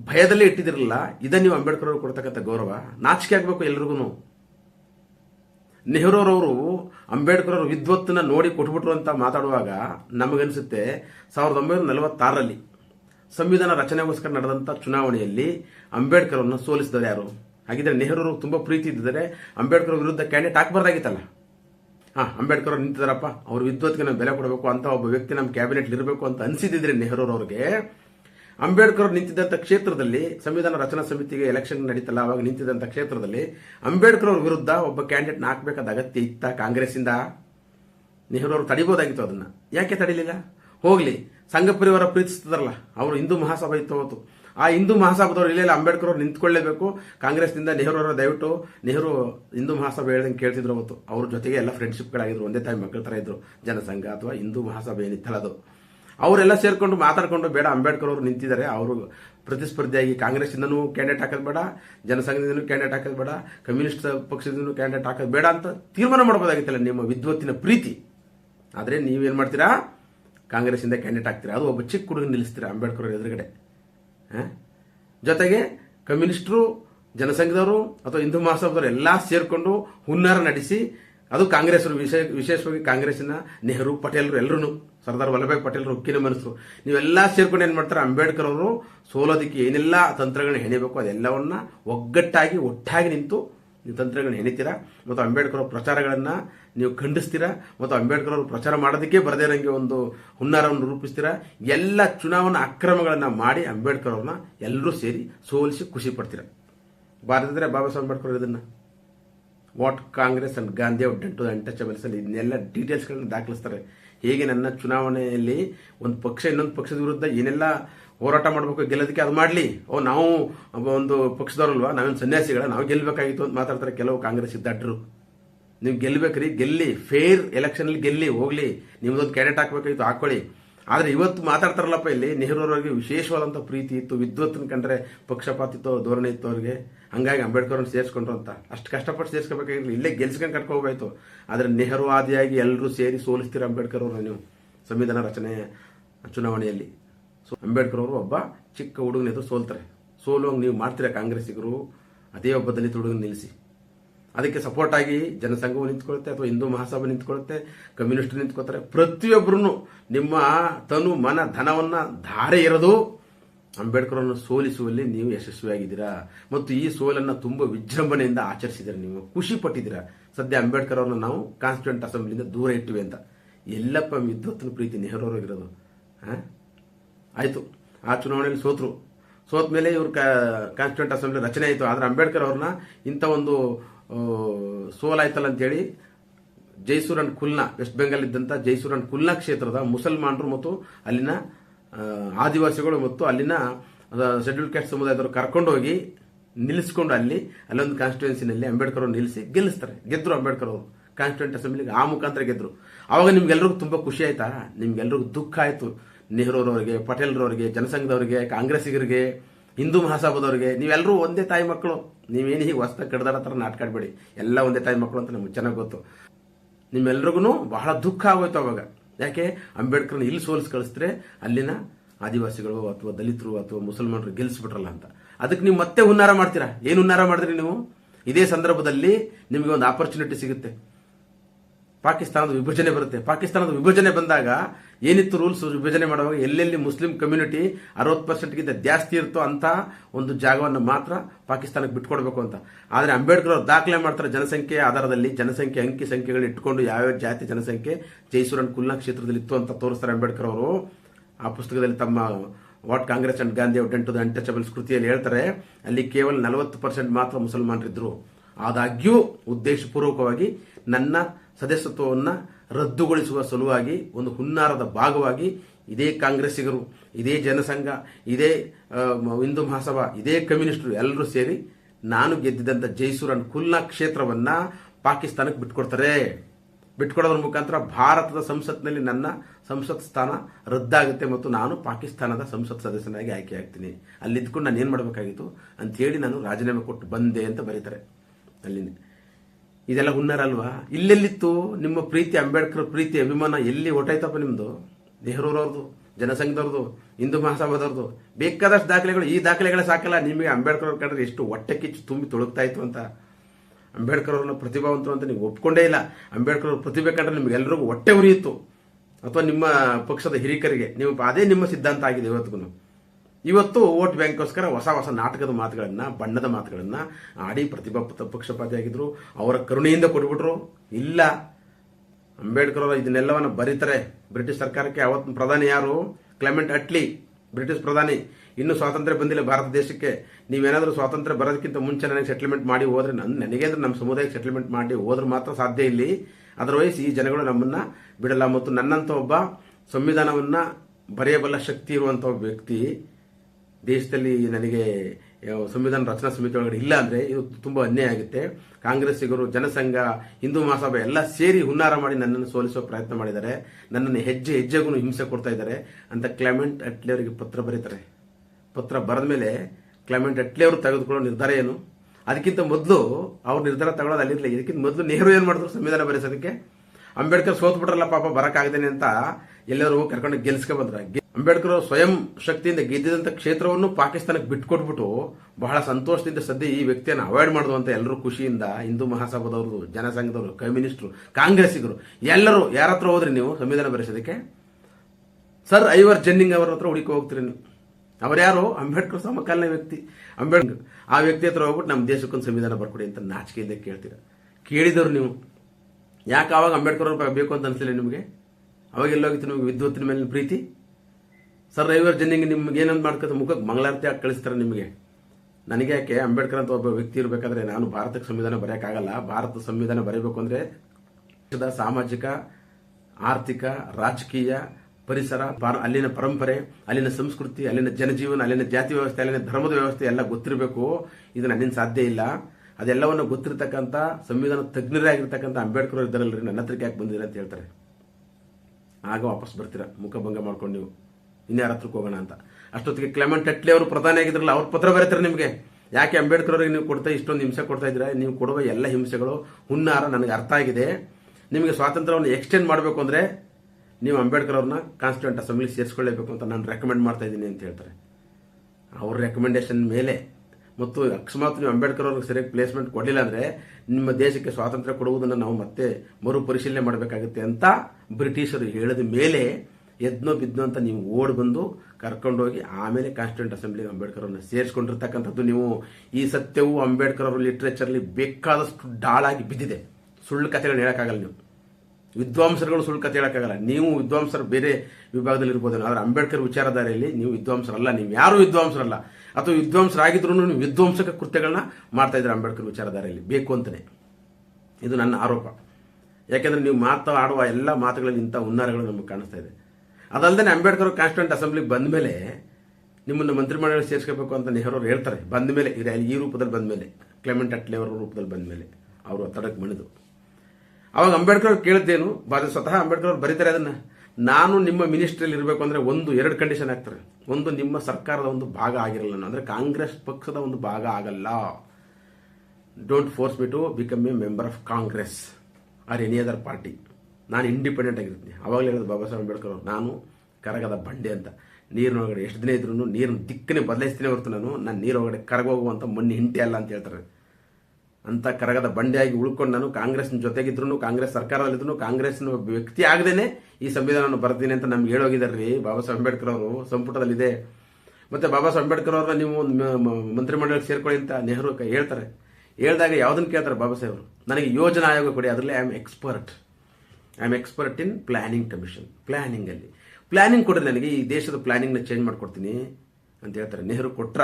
ಭಯದಲ್ಲೇ ಇಟ್ಟಿದಿರಲಿಲ್ಲ ಇದನ್ನು ನೀವು ಅಂಬೇಡ್ಕರ್ ಅವರು ಕೊಡ್ತಕ್ಕಂಥ ಗೌರವ. ನಾಚಿಕೆ ಆಗಬೇಕು ಎಲ್ರಿಗೂ ನೆಹರೂರವರು ಅಂಬೇಡ್ಕರ್ ಅವರು ವಿದ್ವತ್ತನ್ನ ನೋಡಿ ಕೊಟ್ಬಿಟ್ರು ಅಂತ ಮಾತಾಡುವಾಗ ನಮಗನ್ಸುತ್ತೆ ಸಾವಿರದ ಒಂಬೈನೂರ ನಲವತ್ತಾರರಲ್ಲಿ ಸಂವಿಧಾನ ರಚನೆಗೋಸ್ಕರ ನಡೆದಂಥ ಚುನಾವಣೆಯಲ್ಲಿ ಅಂಬೇಡ್ಕರ್ ಅವರನ್ನು ಸೋಲಿಸಿದವರು ಯಾರು? ಹಾಗಿದ್ರೆ ನೆಹರೂರು ತುಂಬಾ ಪ್ರೀತಿ ಇದ್ದರೆ ಅಂಬೇಡ್ಕರ್ ವಿರುದ್ಧ ಕ್ಯಾಂಡಿಡೇಟ್ ಹಾಕಬಾರ್ದಾಗಿತ್ತಲ್ಲ? ಹಾ, ಅಂಬೇಡ್ಕರ್ ಅವ್ರು ನಿಂತಿದಾರಪ್ಪ ಅವ್ರ ವಿದ್ವತ್ಗೆ ನಾವು ಬೆಲೆ ಕೊಡಬೇಕು ಅಂತ ಒಬ್ಬ ವ್ಯಕ್ತಿ ನಮ್ಮ ಕ್ಯಾಬಿನೆಟ್ ಇರಬೇಕು ಅಂತ ಅನಿಸಿದ್ರೆ ನೆಹರೂರವ್ರಿಗೆ ಅಂಬೇಡ್ಕರ್ ನಿಂತಿದ್ದಂಥ ಕ್ಷೇತ್ರದಲ್ಲಿ ಸಂವಿಧಾನ ರಚನಾ ಸಮಿತಿಗೆ ಎಲೆಕ್ಷನ್ ನಡೀತಲ್ಲ, ಅವಾಗ ನಿಂತಿದ್ದಂಥ ಕ್ಷೇತ್ರದಲ್ಲಿ ಅಂಬೇಡ್ಕರ್ ಅವ್ರ ವಿರುದ್ಧ ಒಬ್ಬ ಕ್ಯಾಂಡಿಡೇಟ್ ಹಾಕಬೇಕಾದ ಅಗತ್ಯ ಇತ್ತ ಕಾಂಗ್ರೆಸ್ಸಿಂದ? ನೆಹರು ಅವರು ತಡಿಬೋದಾಗಿತ್ತು ಅದನ್ನ. ಯಾಕೆ ತಡಿಲಿಲ್ಲ? ಹೋಗ್ಲಿ, ಸಂಘ ಪರಿವಾರ ಪ್ರೀತಿಸ್ತಿದ್ರಲ್ಲ, ಅವರು ಹಿಂದೂ ಮಹಾಸಭಾ ಇತ್ತು ಅವತ್ತು. ಆ ಹಿಂದೂ ಮಹಾಸಭಾದವ್ರು ಇಲ್ಲ ಅಂಬೇಡ್ಕರ್ ಅವ್ರು ನಿಂತ್ಕೊಳ್ಳೇಬೇಕು. ಕಾಂಗ್ರೆಸ್ನಿಂದ ನೆಹರು ಅವರ ದಯವಿಟ್ಟು, ನೆಹರು ಹಿಂದೂ ಮಹಾಸಭೆ ಹೇಳ್ದಂಗೆ ಕೇಳ್ತಿದ್ರು ಅವತ್ತು. ಅವ್ರ ಜೊತೆಗೆ ಎಲ್ಲ ಫ್ರೆಂಡ್ಶಿಪ್ಗಳಾಗಿದ್ರು ಒಂದೇ ತಾಯಿ ಮಕ್ಕಳ ತರ ಇದ್ರು. ಜನಸಂಘ ಅಥವಾ ಹಿಂದೂ ಮಹಾಸಭೆ ಏನಿತ್ತಲ್ಲ ಅದು. ಅವರೆಲ್ಲ ಸೇರ್ಕೊಂಡು ಮಾತಾಡ್ಕೊಂಡು ಬೇಡ, ಅಂಬೇಡ್ಕರ್ ಅವರು ನಿಂತಿದ್ದಾರೆ. ಅವರು ಪ್ರತಿಸ್ಪರ್ಧಿಯಾಗಿ ಕಾಂಗ್ರೆಸ್ಸಿಂದನೂ ಕ್ಯಾಂಡಿಡೇಟ್ ಹಾಕೋದು ಬೇಡ, ಜನಸಂಘದಿಂದನೂ ಕ್ಯಾಂಡಿಡೇಟ್ ಹಾಕೋದು ಬೇಡ, ಕಮ್ಯುನಿಸ್ಟ್ ಪಕ್ಷದಿಂದನೂ ಕ್ಯಾಂಡಿಡೇಟ್ ಹಾಕೋದು ಬೇಡ ಅಂತ ತೀರ್ಮಾನ ಮಾಡ್ಬೋದಾಗಿತ್ತಲ್ಲ ನಿಮ್ಮ ವಿದ್ವತ್ತಿನ ಪ್ರೀತಿ. ಆದರೆ ನೀವೇನು ಮಾಡ್ತೀರಾ? ಕಾಂಗ್ರೆಸ್ಸಿಂದ ಕ್ಯಾಂಡಿಡೇಟ್ ಹಾಕ್ತೀರಾ ಅದು ಒಬ್ಬ ಚಿಕ್ಕ ಹುಡುಗ ನಿಲ್ಲಿಸ್ತೀರಾ ಅಂಬೇಡ್ಕರ್ ಅವ್ರ ಎದುರುಗಡೆ? ಜೊತೆಗೆ ಕಮ್ಯುನಿಸ್ಟರು, ಜನಸಂಘದವರು ಅಥವಾ ಹಿಂದೂ ಮಹಾಸಭದವರು ಎಲ್ಲ ಸೇರ್ಕೊಂಡು ಹುನ್ನಾರ ನಡೆಸಿ ಅದು ಕಾಂಗ್ರೆಸ್ರು ವಿಶೇಷ ವಿಶೇಷವಾಗಿ ಕಾಂಗ್ರೆಸ್ಸಿನ ನೆಹರು, ಪಟೇಲ್ರು ಎಲ್ಲರೂ ಸರ್ದಾರ್ ವಲ್ಲಭಾಯ್ ಪಟೇಲ್ರು ಉಕ್ಕಿನ ಮನಸ್ಸು. ನೀವೆಲ್ಲ ಸೇರ್ಕೊಂಡು ಏನು ಮಾಡ್ತಾರೆ? ಅಂಬೇಡ್ಕರ್ ಅವರು ಸೋಲೋದಕ್ಕೆ ಏನೆಲ್ಲ ತಂತ್ರಗಳನ್ನ ಹೆಣಿಬೇಕು ಅದೆಲ್ಲವನ್ನ ಒಗ್ಗಟ್ಟಾಗಿ, ಒಟ್ಟಾಗಿ ನಿಂತು ನೀವು ತಂತ್ರಗಳನ್ನ ಹೆಣಿತೀರಾ? ಮತ್ತು ಅಂಬೇಡ್ಕರ್ ಅವ್ರ ಪ್ರಚಾರಗಳನ್ನ ನೀವು ಖಂಡಿಸ್ತೀರಾ? ಮತ್ತು ಅಂಬೇಡ್ಕರ್ ಅವರು ಪ್ರಚಾರ ಮಾಡೋದಕ್ಕೆ ಬರದೇ ಇರೋಂಗೆ ಒಂದು ಹುನ್ನಾರವನ್ನು ರೂಪಿಸ್ತೀರಾ? ಎಲ್ಲ ಚುನಾವಣಾ ಅಕ್ರಮಗಳನ್ನು ಮಾಡಿ ಅಂಬೇಡ್ಕರ್ ಅವ್ರನ್ನ ಎಲ್ಲರೂ ಸೇರಿ ಸೋಲಿಸಿ ಖುಷಿ ಪಡ್ತೀರಾ? ಭಾರತದ ಬಾಬಾ ಸಾಹೇಬ್ ಅಂಬೇಡ್ಕರ್ ಇದನ್ನ what Congress and Gandhi out done to untouchables ಅಲ್ಲಿ ಇದನ್ನೆಲ್ಲ ಡೀಟೇಲ್ಸ್ಗಳನ್ನ ದಾಖಲಿಸ್ತಾರೆ. ಹೇಗೆ ನನ್ನ ಚುನಾವಣೆಯಲ್ಲಿ ಒಂದು ಪಕ್ಷ ಇನ್ನೊಂದು ಪಕ್ಷದ ವಿರುದ್ಧ ಏನೆಲ್ಲ ಹೋರಾಟ ಮಾಡಬೇಕು, ಗೆಲ್ಲೋದಕ್ಕೆ ಅದು ಮಾಡಲಿ? ಓ, ನಾವು ಒಂದು ಪಕ್ಷದವ್ರಲ್ವಾ? ನಾವೇನು ಸನ್ಯಾಸಿಗಳ? ನಾವು ಗೆಲ್ಲಬೇಕಾಗಿತ್ತು ಅಂತ ಮಾತಾಡ್ತಾರೆ ಕೆಲವು ಕಾಂಗ್ರೆಸ್ ಇದ್ದಡ್ರು. ನೀವು ಗೆಲ್ಲಬೇಕ್ರಿ ಗೆಲ್ಲಿ ಫೇರ್ ಎಲೆಕ್ಷನಲ್ಲಿ ಗೆಲ್ಲಿ, ಹೋಗ್ಲಿ. ನಿಮ್ದೊಂದು ಕ್ಯಾಡೆಟ್ ಹಾಕ್ಬೇಕಾಗಿತ್ತು, ಹಾಕೊಳ್ಳಿ. ಆದ್ರೆ ಇವತ್ತು ಮಾತಾಡ್ತಾರಲ್ಲಪ್ಪ ಇಲ್ಲಿ, ನೆಹರೂರವರಿಗೆ ವಿಶೇಷವಾದಂಥ ಪ್ರೀತಿ ಇತ್ತು. ವಿದ್ವತ್ತನ ಕಂಡ್ರೆ ಪಕ್ಷಪಾತಿತ್ತು ಧೋರಣೆ ಇತ್ತು ಅವ್ರಿಗೆ. ಹಂಗಾಗಿ ಅಂಬೇಡ್ಕರ್ ಅವ್ರನ್ನ ಸೇರಿಸ್ಕೊಂಡ್ರು ಅಂತ. ಅಷ್ಟು ಕಷ್ಟಪಟ್ಟು ಸೇರಿಸ್ಕೋಬೇಕಾಗಿರಲಿ ಇಲ್ಲೇ ಗೆಲ್ಸ್ಕೊಂಡು ಕಟ್ಕೋಬೇಕು ಆದರೆ ನೆಹರು ಆದಿಯಾಗಿ ಎಲ್ಲರೂ ಸೇರಿ ಸೋಲಿಸ್ತೀರ ಅಂಬೇಡ್ಕರ್ ಅವರು ನೀವು? ಸಂವಿಧಾನ ರಚನೆ ಚುನಾವಣೆಯಲ್ಲಿ. ಸೊ ಅಂಬೇಡ್ಕರ್ ಅವರು ಒಬ್ಬ ಚಿಕ್ಕ ಹುಡುಗನ ಎದುರು ಸೋಲ್ತಾರೆ. ಸೋಲುವಂಗೆ ನೀವು ಮಾಡ್ತೀರಾ ಕಾಂಗ್ರೆಸ್ಸಿಗರು? ಅದೇ ಒಬ್ಬ ದಲಿತ ಹುಡುಗನ ನಿಲ್ಲಿಸಿ. ಅದಕ್ಕೆ ಸಪೋರ್ಟ್ ಆಗಿ ಜನಸಂಘವು ನಿಂತ್ಕೊಳ್ಳುತ್ತೆ ಅಥವಾ ಹಿಂದೂ ಮಹಾಸಭೆ ನಿಂತ್ಕೊಳ್ಳುತ್ತೆ ಕಮ್ಯುನಿಸ್ಟ್ ನಿಂತ್ಕೋತಾರೆ ಪ್ರತಿಯೊಬ್ಬರೂ ನಿಮ್ಮ ತನು ಮನ ಧನವನ್ನ ಧಾರೆ ಇರೋದು ಅಂಬೇಡ್ಕರ್ ಅವರನ್ನು ಸೋಲಿಸುವಲ್ಲಿ ನೀವು ಯಶಸ್ವಿಯಾಗಿದ್ದೀರಾ? ಮತ್ತು ಈ ಸೋಲನ್ನು ತುಂಬ ವಿಜೃಂಭಣೆಯಿಂದ ಆಚರಿಸಿದ್ರೆ ನೀವು? ಖುಷಿ ಪಟ್ಟಿದ್ದೀರಾ? ಸದ್ಯ ಅಂಬೇಡ್ಕರ್ ಅವ್ರನ್ನ ನಾವು ಕಾನ್ಸ್ಟಿಟ್ಯೂಂಟ್ ಅಸೆಂಬ್ಲಿಯಿಂದ ದೂರ ಇಟ್ಟಿವೆ ಅಂತ. ಎಲ್ಲಪ್ಪ ವಿದ್ವತ್ತಿನ ಪ್ರೀತಿ ನೆಹರು ಅವ್ರಿಗಿರೋದು ಹಾಂ? ಆಯಿತು. ಆ ಚುನಾವಣೆಯಲ್ಲಿ ಸೋತರು. ಸೋತ ಮೇಲೆ ಇವ್ರ ಕಾನ್ಸ್ಟಿಟ್ಯೂಂಟ್ ಅಸೆಂಬ್ಲಿ ರಚನೆ ಆಯಿತು. ಆದರೆ ಅಂಬೇಡ್ಕರ್ ಅವ್ರನ್ನ ಇಂಥ ಒಂದು ಸೋಲಾಯ್ತಲ್ಲ ಅಂತೇಳಿ ಜೈಸೂರನ್ ಕುಲ್ನಾ ವೆಸ್ಟ್ ಬೆಂಗಾಲ್ ಇದ್ದಂಥ ಜೈಸೂರನ್ ಕುಲ್ನಾ ಕ್ಷೇತ್ರದ ಮುಸಲ್ಮಾನರು ಮತ್ತು ಅಲ್ಲಿನ ಆದಿವಾಸಿಗಳು ಮತ್ತು ಅಲ್ಲಿನ ಶೆಡ್ಯೂಲ್ ಕ್ಯಾಸ್ಟ್ ಸಮುದಾಯದವರು ಕರ್ಕೊಂಡು ಹೋಗಿ ನಿಲ್ಲಿಸ್ಕೊಂಡು ಅಲ್ಲಿ, ಅಲ್ಲೊಂದು ಕಾನ್ಸ್ಟಿಟ್ಯೂನ್ಸಿನಲ್ಲಿ ಅಂಬೇಡ್ಕರ್ ನಿಲ್ಲಿಸಿ ಗೆಲ್ಲಿಸ್ತಾರೆ. ಗೆದ್ರು ಅಂಬೇಡ್ಕರ್ ಅವರು. ಕಾನ್ಸ್ಟಿಟ್ಯೂಂಟ್ ಅಸೆಂಬ್ಲಿಗೆ ಆ ಮುಖಾಂತರ ಗೆದ್ರು. ಅವಾಗ ನಿಮ್ಗೆಲ್ಲರಿಗೂ ತುಂಬಾ ಖುಷಿ ಆಯ್ತಾ? ನಿಮ್ಗೆಲ್ರಿಗೂ ದುಃಖ ಆಯಿತು. ನೆಹರೂರವರಿಗೆ, ಪಟೇಲ್ರವರಿಗೆ, ಜನಸಂಘದವರಿಗೆ, ಕಾಂಗ್ರೆಸ್ಸಿಗರಿಗೆ ಹಿಂದೂ ಮಹಾಸಭಾದವ್ರಿಗೆ ನೀವೆಲ್ಲರೂ ಒಂದೇ ತಾಯಿ ಮಕ್ಕಳು. ನೀವೇನು ಹೀಗೆ ಹೊಸ್ತ ಕಡ್ದಾರ ಥರ ನಾಟಕ ಆಡ್ಬೇಡಿ. ಎಲ್ಲ ಒಂದೇ ತಾಯಿ ಮಕ್ಕಳು ಅಂತ ನಮ್ಗೆ ಚೆನ್ನಾಗಿ ಗೊತ್ತು. ನಿಮ್ಮೆಲ್ರಿಗೂ ಬಹಳ ದುಃಖ ಆಗೋಯ್ತು ಅವಾಗ. ಯಾಕೆ? ಅಂಬೇಡ್ಕರ್ನ ಇಲ್ಲಿ ಸೋಲಿಸಿ ಕಳಿಸಿದ್ರೆ ಅಲ್ಲಿನ ಆದಿವಾಸಿಗಳು ಅಥವಾ ದಲಿತರು ಅಥವಾ ಮುಸಲ್ಮಾನರು ಗೆಲ್ಲಿಸ್ಬಿಟ್ರಲ್ಲ ಅಂತ. ಅದಕ್ಕೆ ನೀವು ಮತ್ತೆ ಹುನ್ನಾರ ಮಾಡ್ತೀರಾ? ಏನು ಹುನ್ನಾರ ಮಾಡಿದ್ರಿ ನೀವು? ಇದೇ ಸಂದರ್ಭದಲ್ಲಿ ನಿಮಗೆ ಒಂದು ಆಪರ್ಚುನಿಟಿ ಸಿಗುತ್ತೆ. ಪಾಕಿಸ್ತಾನದ ವಿಭಜನೆ ಬರುತ್ತೆ. ಪಾಕಿಸ್ತಾನದ ವಿಭಜನೆ ಬಂದಾಗ ಏನಿತ್ತು ರೂಲ್ಸ್ ವಿಭಜನೆ ಮಾಡುವಾಗ ಎಲ್ಲೆಲ್ಲಿ ಮುಸ್ಲಿಂ ಕಮ್ಯುನಿಟಿ ಅರವತ್ತು ಪರ್ಸೆಂಟ್ಗಿಂತ ಜಾಸ್ತಿ ಇರುತ್ತೋ ಅಂತ ಒಂದು ಜಾಗವನ್ನು ಮಾತ್ರ ಪಾಕಿಸ್ತಾನಕ್ಕೆ ಬಿಟ್ಕೊಡ್ಬೇಕು ಅಂತ. ಆದರೆ ಅಂಬೇಡ್ಕರ್ ಅವರು ದಾಖಲೆ ಮಾಡ್ತಾರೆ ಜನಸಂಖ್ಯೆ ಆಧಾರದಲ್ಲಿ. ಜನಸಂಖ್ಯೆ, ಅಂಕಿ ಸಂಖ್ಯೆಗಳನ್ನ ಇಟ್ಕೊಂಡು ಯಾವ್ಯಾವ ಜಾತಿ ಜನಸಂಖ್ಯೆ? ಜೈಸೂರನ್ ಕುಲ್ನಾ ಕ್ಷೇತ್ರದಲ್ಲಿ ಇತ್ತು ಅಂತ ತೋರಿಸ್ತಾರೆ ಅಂಬೇಡ್ಕರ್ ಅವರು. ಆ ಪುಸ್ತಕದಲ್ಲಿ ತಮ್ಮ what Congress and Gandhi out to the untouchables ಕೃತಿಯಲ್ಲಿ ಹೇಳ್ತಾರೆ, ಅಲ್ಲಿ ಕೇವಲ ನಲವತ್ತು ಪರ್ಸೆಂಟ್ ಮಾತ್ರ ಮುಸಲ್ಮಾನರಿದ್ದರು ಆದಾಗ್ಯೂ ಉದ್ದೇಶಪೂರ್ವಕವಾಗಿ ನನ್ನ ಸದಸ್ಯತ್ವವನ್ನು ರದ್ದುಗೊಳಿಸುವ ಸಲುವಾಗಿ ಒಂದು ಹುನ್ನಾರದ ಭಾಗವಾಗಿ ಇದೇ ಕಾಂಗ್ರೆಸ್ಸಿಗರು, ಇದೇ ಜನಸಂಘ, ಇದೇ ಹಿಂದೂ ಮಹಾಸಭಾ, ಇದೇ ಕಮ್ಯುನಿಸ್ಟರು ಎಲ್ಲರೂ ಸೇರಿ ನಾನು ಗೆದ್ದಿದ್ದಂಥ ಜೈಸೂರ್ ಅಂಡ್ ಖುಲ್ನಾ ಕ್ಷೇತ್ರವನ್ನ ಪಾಕಿಸ್ತಾನಕ್ಕೆ ಬಿಟ್ಕೊಡ್ತಾರೆ. ಬಿಟ್ಕೊಡೋದ್ರ ಮುಖಾಂತರ ಭಾರತದ ಸಂಸತ್ನಲ್ಲಿ ನನ್ನ ಸಂಸತ್ ಸ್ಥಾನ ರದ್ದಾಗುತ್ತೆ ಮತ್ತು ನಾನು ಪಾಕಿಸ್ತಾನದ ಸಂಸತ್ ಸದಸ್ಯನಾಗಿ ಆಯ್ಕೆ ಆಗ್ತೀನಿ. ಅಲ್ಲಿ ಇದ್ಕೊಂಡು ನಾನು ಏನು ಮಾಡಬೇಕಾಗಿತ್ತು? ಅಂತೇಳಿ ನಾನು ರಾಜೀನಾಮೆ ಕೊಟ್ಟು ಬಂದೆ ಅಂತ ಬರೀತಾರೆ. ಅಲ್ಲಿನೇ ಇದೆಲ್ಲ ಹುನ್ನಾರ ಅಲ್ವಾ ಇಲ್ಲೆಲ್ಲಿತ್ತು ನಿಮ್ಮ ಪ್ರೀತಿ ಅಂಬೇಡ್ಕರ್ ಪ್ರೀತಿ ಅಭಿಮಾನ ಎಲ್ಲಿ ಹೊಟ್ಟಾಯ್ತಪ್ಪ ನಿಮ್ದು? ನೆಹರೂರವ್ರದ್ದು, ಜನಸಂಘದವ್ರದ್ದು, ಹಿಂದೂ ಮಹಾಸಭಾದವ್ರದ್ದು. ಬೇಕಾದಷ್ಟು ದಾಖಲೆಗಳು, ಈ ದಾಖಲೆಗಳೇ ಸಾಕಲ್ಲ. ನಿಮಗೆ ಅಂಬೇಡ್ಕರ್ ಅವ್ರ ಕಂಡ್ರೆ ಎಷ್ಟು ಹೊಟ್ಟೆ ಕಿಚ್ಚು ತುಂಬಿ ತೊಳಗ್ತಾ ಇತ್ತು ಅಂತ. ಅಂಬೇಡ್ಕರ್ ಅವ್ರನ್ನ ಪ್ರತಿಭಾವಂತರು ಅಂತ ನೀವು ಒಪ್ಕೊಂಡೇ ಇಲ್ಲ. ಅಂಬೇಡ್ಕರ್ ಅವ್ರ ಪ್ರತಿಭೆ ಕಂಡ್ರೆ ನಿಮ್ಗೆಲ್ರಿಗೂ ಹೊಟ್ಟೆ ಉರಿಯಿತ್ತು. ಅಥವಾ ನಿಮ್ಮ ಪಕ್ಷದ ಹಿರಿಕರಿಗೆ. ನೀವು, ಅದೇ ನಿಮ್ಮ ಸಿದ್ಧಾಂತ ಆಗಿದೆ ಇವತ್ತಿಗೂ. ಇವತ್ತು ವೋಟ್ ಬ್ಯಾಂಕ್ಗೋಸ್ಕರ ಹೊಸ ಹೊಸ ನಾಟಕದ ಮಾತುಗಳನ್ನು, ಬಣ್ಣದ ಮಾತುಗಳನ್ನು ಆಡಿ ಪ್ರತಿಭಾ ಪಕ್ಷಪಾತಿಯಾಗಿದ್ದರು ಅವರ ಕರುಣೆಯಿಂದ ಕೊಟ್ಬಿಟ್ರು. ಇಲ್ಲ. ಅಂಬೇಡ್ಕರ್ ಅವರು ಇದನ್ನೆಲ್ಲವನ್ನ ಬರೀತಾರೆ. ಬ್ರಿಟಿಷ್ ಸರ್ಕಾರಕ್ಕೆ ಅವತ್ತು ಪ್ರಧಾನಿ ಯಾರು? ಕ್ಲೈಮೆಂಟ್ ಅಟ್ಲಿ, ಬ್ರಿಟಿಷ್ ಪ್ರಧಾನಿ. ಇನ್ನು ಸ್ವಾತಂತ್ರ್ಯ ಬಂದಿಲ್ಲ ಭಾರತ ದೇಶಕ್ಕೆ. ನೀವೇನಾದರೂ ಸ್ವಾತಂತ್ರ್ಯ ಬರೋದಕ್ಕಿಂತ ಮುಂಚೆ ನನಗೆ ಸೆಟ್ಲ್ಮೆಂಟ್ ಮಾಡಿ ಹೋದ್ರೆ ನನ್ನ ನನಗೆ ಅಂದ್ರೆ ನಮ್ಮ ಸಮುದಾಯಕ್ಕೆ ಸೆಟ್ಲ್ಮೆಂಟ್ ಮಾಡಿ ಹೋದ್ರೆ ಮಾತ್ರ ಸಾಧ್ಯ ಇಲ್ಲಿ. ಅದರ್ವೈಸ್ ಈ ಜನಗಳು ನಮ್ಮನ್ನ ಬಿಡಲ್ಲ. ಮತ್ತು ನನ್ನಂತ ಒಬ್ಬ ಸಂವಿಧಾನವನ್ನ ಬರೆಯಬಲ್ಲ ಶಕ್ತಿ ಇರುವಂಥ ವ್ಯಕ್ತಿ ದೇಶದಲ್ಲಿ ನನಗೆ ಸಂವಿಧಾನ ರಚನಾ ಸಮಿತಿ ಒಳಗಡೆ ಇಲ್ಲ ಅಂದ್ರೆ ಇದು ತುಂಬಾ ಅನ್ಯಾಯ ಆಗುತ್ತೆ. ಕಾಂಗ್ರೆಸ್ಸಿಗರು, ಜನಸಂಘ, ಹಿಂದೂ ಮಹಾಸಭೆ ಎಲ್ಲ ಸೇರಿ ಹುನ್ನಾರ ಮಾಡಿ ನನ್ನನ್ನು ಸೋಲಿಸುವ ಪ್ರಯತ್ನ ಮಾಡಿದ್ದಾರೆ. ನನ್ನನ್ನು ಹೆಜ್ಜೆ ಹೆಜ್ಜೆಗೂ ಹಿಂಸೆ ಕೊಡ್ತಾ ಇದ್ದಾರೆ ಅಂತ ಕ್ಲೈಮೆಂಟ್ ಅಟ್ಲಿ ಅವರಿಗೆ ಪತ್ರ ಬರೀತಾರೆ. ಪತ್ರ ಬರೆದ ಮೇಲೆ ಕ್ಲೈಮೆಂಟ್ ಅಟ್ಲಿ ಅವರು ತೆಗೆದುಕೊಳ್ಳೋ ನಿರ್ಧಾರ ಏನು? ಅದಕ್ಕಿಂತ ಮೊದಲು ಅವ್ರ ನಿರ್ಧಾರ ತಗೊಳ್ಳೋದು ಅಲ್ಲಿರಲಿಲ್ಲ. ಇದಕ್ಕಿಂತ ಮೊದಲು ನೆಹರು ಏನ್ ಮಾಡಿದ್ರು ಸಂವಿಧಾನ ಬರೆಸೋದಕ್ಕೆ? ಅಂಬೇಡ್ಕರ್ ಸೋತ್ಬಿಟ್ರಲ್ಲ ಪಾಪ, ಬರಕ್ಕಾಗದೇನೆ ಅಂತ ಎಲ್ಲರೂ ಕರ್ಕೊಂಡು ಗೆಲ್ಸ್ಕೊ ಬಂದ್ರ. ಗೆ- ಅಂಬೇಡ್ಕರ್ ಸ್ವಯಂ ಶಕ್ತಿಯಿಂದ ಗೆದ್ದಿದಂತ ಕ್ಷೇತ್ರವನ್ನು ಪಾಕಿಸ್ತಾನಕ್ಕೆ ಬಿಟ್ಕೊಟ್ಬಿಟ್ಟು ಬಹಳ ಸಂತೋಷದಿಂದ ಸದ್ಯ ಈ ವ್ಯಕ್ತಿಯನ್ನು ಅವಾಯ್ಡ್ ಮಾಡುದು ಅಂತ ಎಲ್ಲರೂ ಖುಷಿಯಿಂದ ಹಿಂದೂ ಮಹಾಸಭಾದವರು ಜನಸಂಘದವರು ಕಮ್ಯುನಿಸ್ಟರು ಕಾಂಗ್ರೆಸ್ಸಿಗರು, ಎಲ್ಲರೂ ಯಾರ ಹತ್ರ ಹೋದ್ರಿ ನೀವು ಸಂವಿಧಾನ ಬರೆಸೋದಕ್ಕೆ ಸರ್ ಐವರ್ ಜೆನ್ನಿಂಗ್ ಅವರ ಹತ್ರ ಹುಡುಕಿ ಹೋಗ್ತೀರಿ ನೀವು. ಅವರ್ಯಾರು? ಅಂಬೇಡ್ಕರ್ ಸಮಕಾಲೀನ ವ್ಯಕ್ತಿ. ಅಂಬೇಡ್ಕರ್, ಆ ವ್ಯಕ್ತಿ ಹತ್ರ ಹೋಗ್ಬಿಟ್ಟು ನಮ್ಮ ದೇಶಕ್ಕೊಂದು ಸಂವಿಧಾನ ಬರ್ಕೊಡಿ ಅಂತ ನಾಚಿಕೆಯಿಂದ ಕೇಳ್ತೀರ. ಕೇಳಿದವರು ನೀವು. ಯಾಕೆ ಆವಾಗ ಅಂಬೇಡ್ಕರ್ ಅವ್ರು ಬೇಕು ಅಂತ ಅನ್ಸಲಿಲ್ಲ ನಿಮಗೆ? ಅವಾಗ ಎಲ್ಲೋಗಿತ್ತು ನಿಮಗೆ ವಿದ್ವತ್ತಿನ ಮೇಲಿನ ಪ್ರೀತಿ? ಸರ್, ರವಿವಾರ್ ಜನಿಗೆ ನಿಮ್ಗೆ ಏನಂತ ಮಾಡ್ಕೊತ ಮುಖಕ್ಕೆ ಮಂಗಳಾರತಿ ಹಾಕಿ ಕಳಿಸ್ತಾರೆ ನಿಮಗೆ. ನನಗೆ ಯಾಕೆ, ಅಂಬೇಡ್ಕರ್ ಅಂತ ಒಬ್ಬ ವ್ಯಕ್ತಿ ಇರಬೇಕಾದ್ರೆ ನಾನು ಭಾರತಕ್ಕೆ ಸಂವಿಧಾನ ಬರೆಯೋಕ್ಕಾಗಲ್ಲ. ಭಾರತ ಸಂವಿಧಾನ ಬರೀಬೇಕು ಅಂದರೆ ದೇಶದ ಸಾಮಾಜಿಕ, ಆರ್ಥಿಕ, ರಾಜಕೀಯ ಪರಿಸರ ಅಲ್ಲಿನ ಪರಂಪರೆ, ಅಲ್ಲಿನ ಸಂಸ್ಕೃತಿ, ಅಲ್ಲಿನ ಜನಜೀವನ, ಅಲ್ಲಿನ ಜಾತಿ ವ್ಯವಸ್ಥೆ, ಅಲ್ಲಿನ ಧರ್ಮದ ವ್ಯವಸ್ಥೆ ಎಲ್ಲ ಗೊತ್ತಿರಬೇಕು. ಇದು ನನ್ನಿಂದ ಸಾಧ್ಯ ಇಲ್ಲ. ಅದೆಲ್ಲವನ್ನು ಗೊತ್ತಿರತಕ್ಕಂಥ ಸಂವಿಧಾನ ತಜ್ಞರೇ ಆಗಿರ್ತಕ್ಕಂಥ ಅಂಬೇಡ್ಕರ್ ಇದ್ದಾರಲ್ರಿ, ನನ್ನ ಹತ್ರಕ್ಕೆ ಯಾಕೆ ಬಂದಿರ ಅಂತ ಹೇಳ್ತಾರೆ. ಆಗ ವಾಪಸ್ ಬರ್ತೀರಾ ಮುಖಭಂಗ ಮಾಡ್ಕೊಂಡು ನೀವು. ಇನ್ಯಾರ ಹತ್ರಕ್ಕೆ ಹೋಗೋಣ ಅಂತ. ಅಷ್ಟೊತ್ತಿಗೆ ಕ್ಲೆಮೆಂಟ್ ಅಟ್ಲಿ ಅವರು ಪ್ರಧಾನಿ ಆಗಿದ್ರಲ್ಲ, ಅವ್ರ ಪತ್ರ ಬರೀತಾರೆ ನಿಮಗೆ. ಯಾಕೆ ಅಂಬೇಡ್ಕರ್ ಅವರಿಗೆ ನೀವು ಕೊಡ್ತಾ ಇಷ್ಟೊಂದು ಹಿಂಸೆ ಕೊಡ್ತಾ ಇದ್ದೀರಾ? ನೀವು ಕೊಡುವ ಎಲ್ಲ ಹಿಂಸೆಗಳು, ಹುನ್ನಾರ ನನಗೆ ಅರ್ಥ ಆಗಿದೆ. ನಿಮಗೆ ಸ್ವಾತಂತ್ರ್ಯವನ್ನು ಎಕ್ಸ್ಟೆಂಡ್ ಮಾಡಬೇಕು ಅಂದರೆ ನೀವು ಅಂಬೇಡ್ಕರ್ ಅವ್ರನ್ನ ಕಾನ್ಸ್ಟಿಟ್ಯೂಂಟ್ ಅಸೆಂಬ್ಲಿ ಸೇರಿಸ್ಕೊಳ್ಳೇಬೇಕು ಅಂತ ನಾನು ರೆಕಮೆಂಡ್ ಮಾಡ್ತಾ ಇದ್ದೀನಿ ಅಂತ ಹೇಳ್ತಾರೆ. ಅವ್ರ ರೆಕಮೆಂಡೇಶನ್ ಮೇಲೆ. ಮತ್ತು ಅಕಸ್ಮಾತ್ ನೀವು ಅಂಬೇಡ್ಕರ್ ಅವ್ರಿಗೆ ಸರಿಯಾಗಿ ಪ್ಲೇಸ್ಮೆಂಟ್ ಕೊಡಲಿಲ್ಲ ಅಂದರೆ ನಿಮ್ಮ ದೇಶಕ್ಕೆ ಸ್ವಾತಂತ್ರ್ಯ ಕೊಡುವುದನ್ನು ನಾವು ಮತ್ತೆ ಮರುಪರಿಶೀಲನೆ ಮಾಡಬೇಕಾಗುತ್ತೆ ಅಂತ ಬ್ರಿಟಿಷರು ಹೇಳಿದ ಮೇಲೆ ಎದ್ನೋ ಬಿದ್ನೋ ಅಂತ ನೀವು ಓಡ್ ಬಂದು ಕರ್ಕೊಂಡೋಗಿ ಆಮೇಲೆ ಕಾನ್ಸ್ಟಿಟ್ಯೂಂಟ್ ಅಸೆಂಬ್ಲಿಗೆ ಅಂಬೇಡ್ಕರ್ ಅವ್ರನ್ನ ಸೇರಿಸ್ಕೊಂಡಿರ್ತಕ್ಕಂಥದ್ದು ನೀವು. ಈ ಸತ್ಯವು ಅಂಬೇಡ್ಕರ್ ಅವರ ಲಿಟ್ರೇಚರ್ಲಿ ಬೇಕಾದಷ್ಟು ಡಾಳಾಗಿ ಬಿದ್ದಿದೆ. ಸುಳ್ಳು ಕಥೆಗಳನ್ನ ಹೇಳೋಕ್ಕಾಗಲ್ಲ ನೀವು. ವಿದ್ವಾಂಸರುಗಳು ಸುಳ್ಳು ಕಥೆ ಹೇಳೋಕ್ಕಾಗಲ್ಲ. ನೀವು ವಿದ್ವಾಂಸರು ಬೇರೆ ವಿಭಾಗದಲ್ಲಿ ಇರ್ಬೋದಲ್ಲ. ಆದರೆ ಅಂಬೇಡ್ಕರ್ ವಿಚಾರಧಾರೆಯಲ್ಲಿ ನೀವು ವಿದ್ವಾಂಸರಲ್ಲ. ನೀವು ಯಾರು ವಿದ್ವಾಂಸರಲ್ಲ. ಅಥವಾ ವಿದ್ವಾಂಸರಾಗಿದ್ರು ನೀವು ವಿಧ್ವಂಸಕ ಕೃತ್ಯಗಳನ್ನ ಮಾಡ್ತಾ ಇದ್ರೆ ಅಂಬೇಡ್ಕರ್ ವಿಚಾರಧಾರೆಯಲ್ಲಿ. ಬೇಕು ಅಂತಾನೆ. ಇದು ನನ್ನ ಆರೋಪ. ಯಾಕೆಂದ್ರೆ ನೀವು ಮಾತಾಡುವ ಎಲ್ಲ ಮಾತುಗಳಲ್ಲಿ ಇಂಥ ಹುನ್ನಾರಗಳು ನಮಗೆ ಕಾಣಿಸ್ತಾ ಇದೆ. ಅದಲ್ಲದೆ ಅಂಬೇಡ್ಕರ್ ಕಾನ್ಸ್ಟಿಟ್ಯೂಂಟ್ ಅಸೆಂಬ್ಲಿಗೆ ಬಂದ ಮೇಲೆ ನಿಮ್ಮನ್ನು ಮಂತ್ರಿಮಂಡಲ ಸೇರಿಸ್ಕೋಬೇಕು ಅಂತ ನೆಹರು ಅವರು ಹೇಳ್ತಾರೆ. ಬಂದ ಮೇಲೆ ಈ ರೂಪದಲ್ಲಿ ಬಂದ ಮೇಲೆ, ಕ್ಲೈಮೆಂಟ್ ಅಟ್ಲೆ ಅವರ ರೂಪದಲ್ಲಿ ಬಂದ ಮೇಲೆ ಅವರು ಒತ್ತಡಕ್ಕೆ ಮಣಿದು. ಅವಾಗ ಅಂಬೇಡ್ಕರ್ ಕೇಳಿದ್ದೇನು ಬಾದ ಸ್ವತಃ ಅಂಬೇಡ್ಕರ್ ಅವ್ರು ಬರೀತಾರೆ ಅದನ್ನ. ನಾನು ನಿಮ್ಮ ಮಿನಿಸ್ಟ್ರಿಯಲ್ಲಿ ಇರಬೇಕು ಅಂದ್ರೆ ಒಂದು, ಎರಡು ಕಂಡೀಷನ್ ಹಾಕ್ತಾರೆ ಒಂದು ನಿಮ್ಮ ಸರ್ಕಾರದ ಒಂದು ಭಾಗ ಆಗಿರಲ್ಲ ನಾನು ಅಂದ್ರೆ ಕಾಂಗ್ರೆಸ್ ಪಕ್ಷದ ಒಂದು ಭಾಗ ಆಗಲ್ಲ. Don't force me to become a member of Congress or any other party ನಾನು ಇಂಡಿಪೆಂಡೆಂಟ್ ಆಗಿರ್ತೀನಿ ಅವಾಗಲೇ ಹೇಳಿದ್ರು ಬಾಬಾ ಸಾಹೇಬ್ ಅಂಬೇಡ್ಕರ್ ನಾನು ಕರಗದ ಬಂಡೆ ಅಂತ. ನೀರಿನೊಳಗಡೆ ಎಷ್ಟು ದಿನ ಇದ್ರೂ ನೀರಿನ ದಿಕ್ಕನೇ ಬದಲಾಯಿಸ್ತೀನಿ ಹೊರತು ನಾನು ನಾನು ನೀರೊಳಗಡೆ ಕರಗೋಗುವಂಥ ಮಣ್ಣು ಹಿಂಟೆ ಅಲ್ಲ ಅಂತ ಹೇಳ್ತಾರೆ. ಅಂತ ಕರಗದ ಬಂಡೆಯಾಗಿ ಉಳ್ಕೊಂಡು ನಾನು ಕಾಂಗ್ರೆಸ್ನ ಜೊತೆಗಿದ್ರು ಕಾಂಗ್ರೆಸ್ ಸರ್ಕಾರದಲ್ಲಿದ್ರು ಕಾಂಗ್ರೆಸ್ನ ವ್ಯಕ್ತಿ ಆಗದೇನೆ ಈ ಸಂವಿಧಾನವನ್ನು ಬರ್ತೀನಿ ಅಂತ ನಮ್ಗೆ ಹೇಳೋಗಿದಾರ್ರಿ ಬಾಬಾ ಸಾಹೇಬ್ ಅಂಬೇಡ್ಕರ್ ಅವರು ಸಂಪುಟದಲ್ಲಿದೆ. ಮತ್ತೆ ಬಾಬಾ ಸಾಹೇಬ್ ಅಂಬೇಡ್ಕರ್ ಅವ್ರನ್ನ ನೀವು ಮಂತ್ರಿಮಂಡಲಕ್ಕೆ ಸೇರ್ಕೊಳ್ಳಿ ಅಂತ ನೆಹರು ಹೇಳ್ತಾರೆ. ಹೇಳಿದಾಗ ಯಾವ್ದನ್ನ ಕೇಳ್ತಾರೆ ಬಾಬಾ ಸಾಹೇಬ್ರು ನನಗೆ ಯೋಜನಾ ಆಯೋಗ ಕೊಡಿ, ಅದರಲ್ಲಿ I am expert I am expert in planning commission planning ಅಲ್ಲಿ. ಪ್ಲಾನಿಂಗ್ ಕೊಡ್ರಿ ನನಗೆ ಈ ದೇಶದ ಪ್ಲಾನಿಂಗ್ನ ಚೇಂಜ್ ಮಾಡ್ಕೊಡ್ತೀನಿ ಅಂತ ಹೇಳ್ತಾರೆ. ನೆಹರು ಕೊಟ್ರ?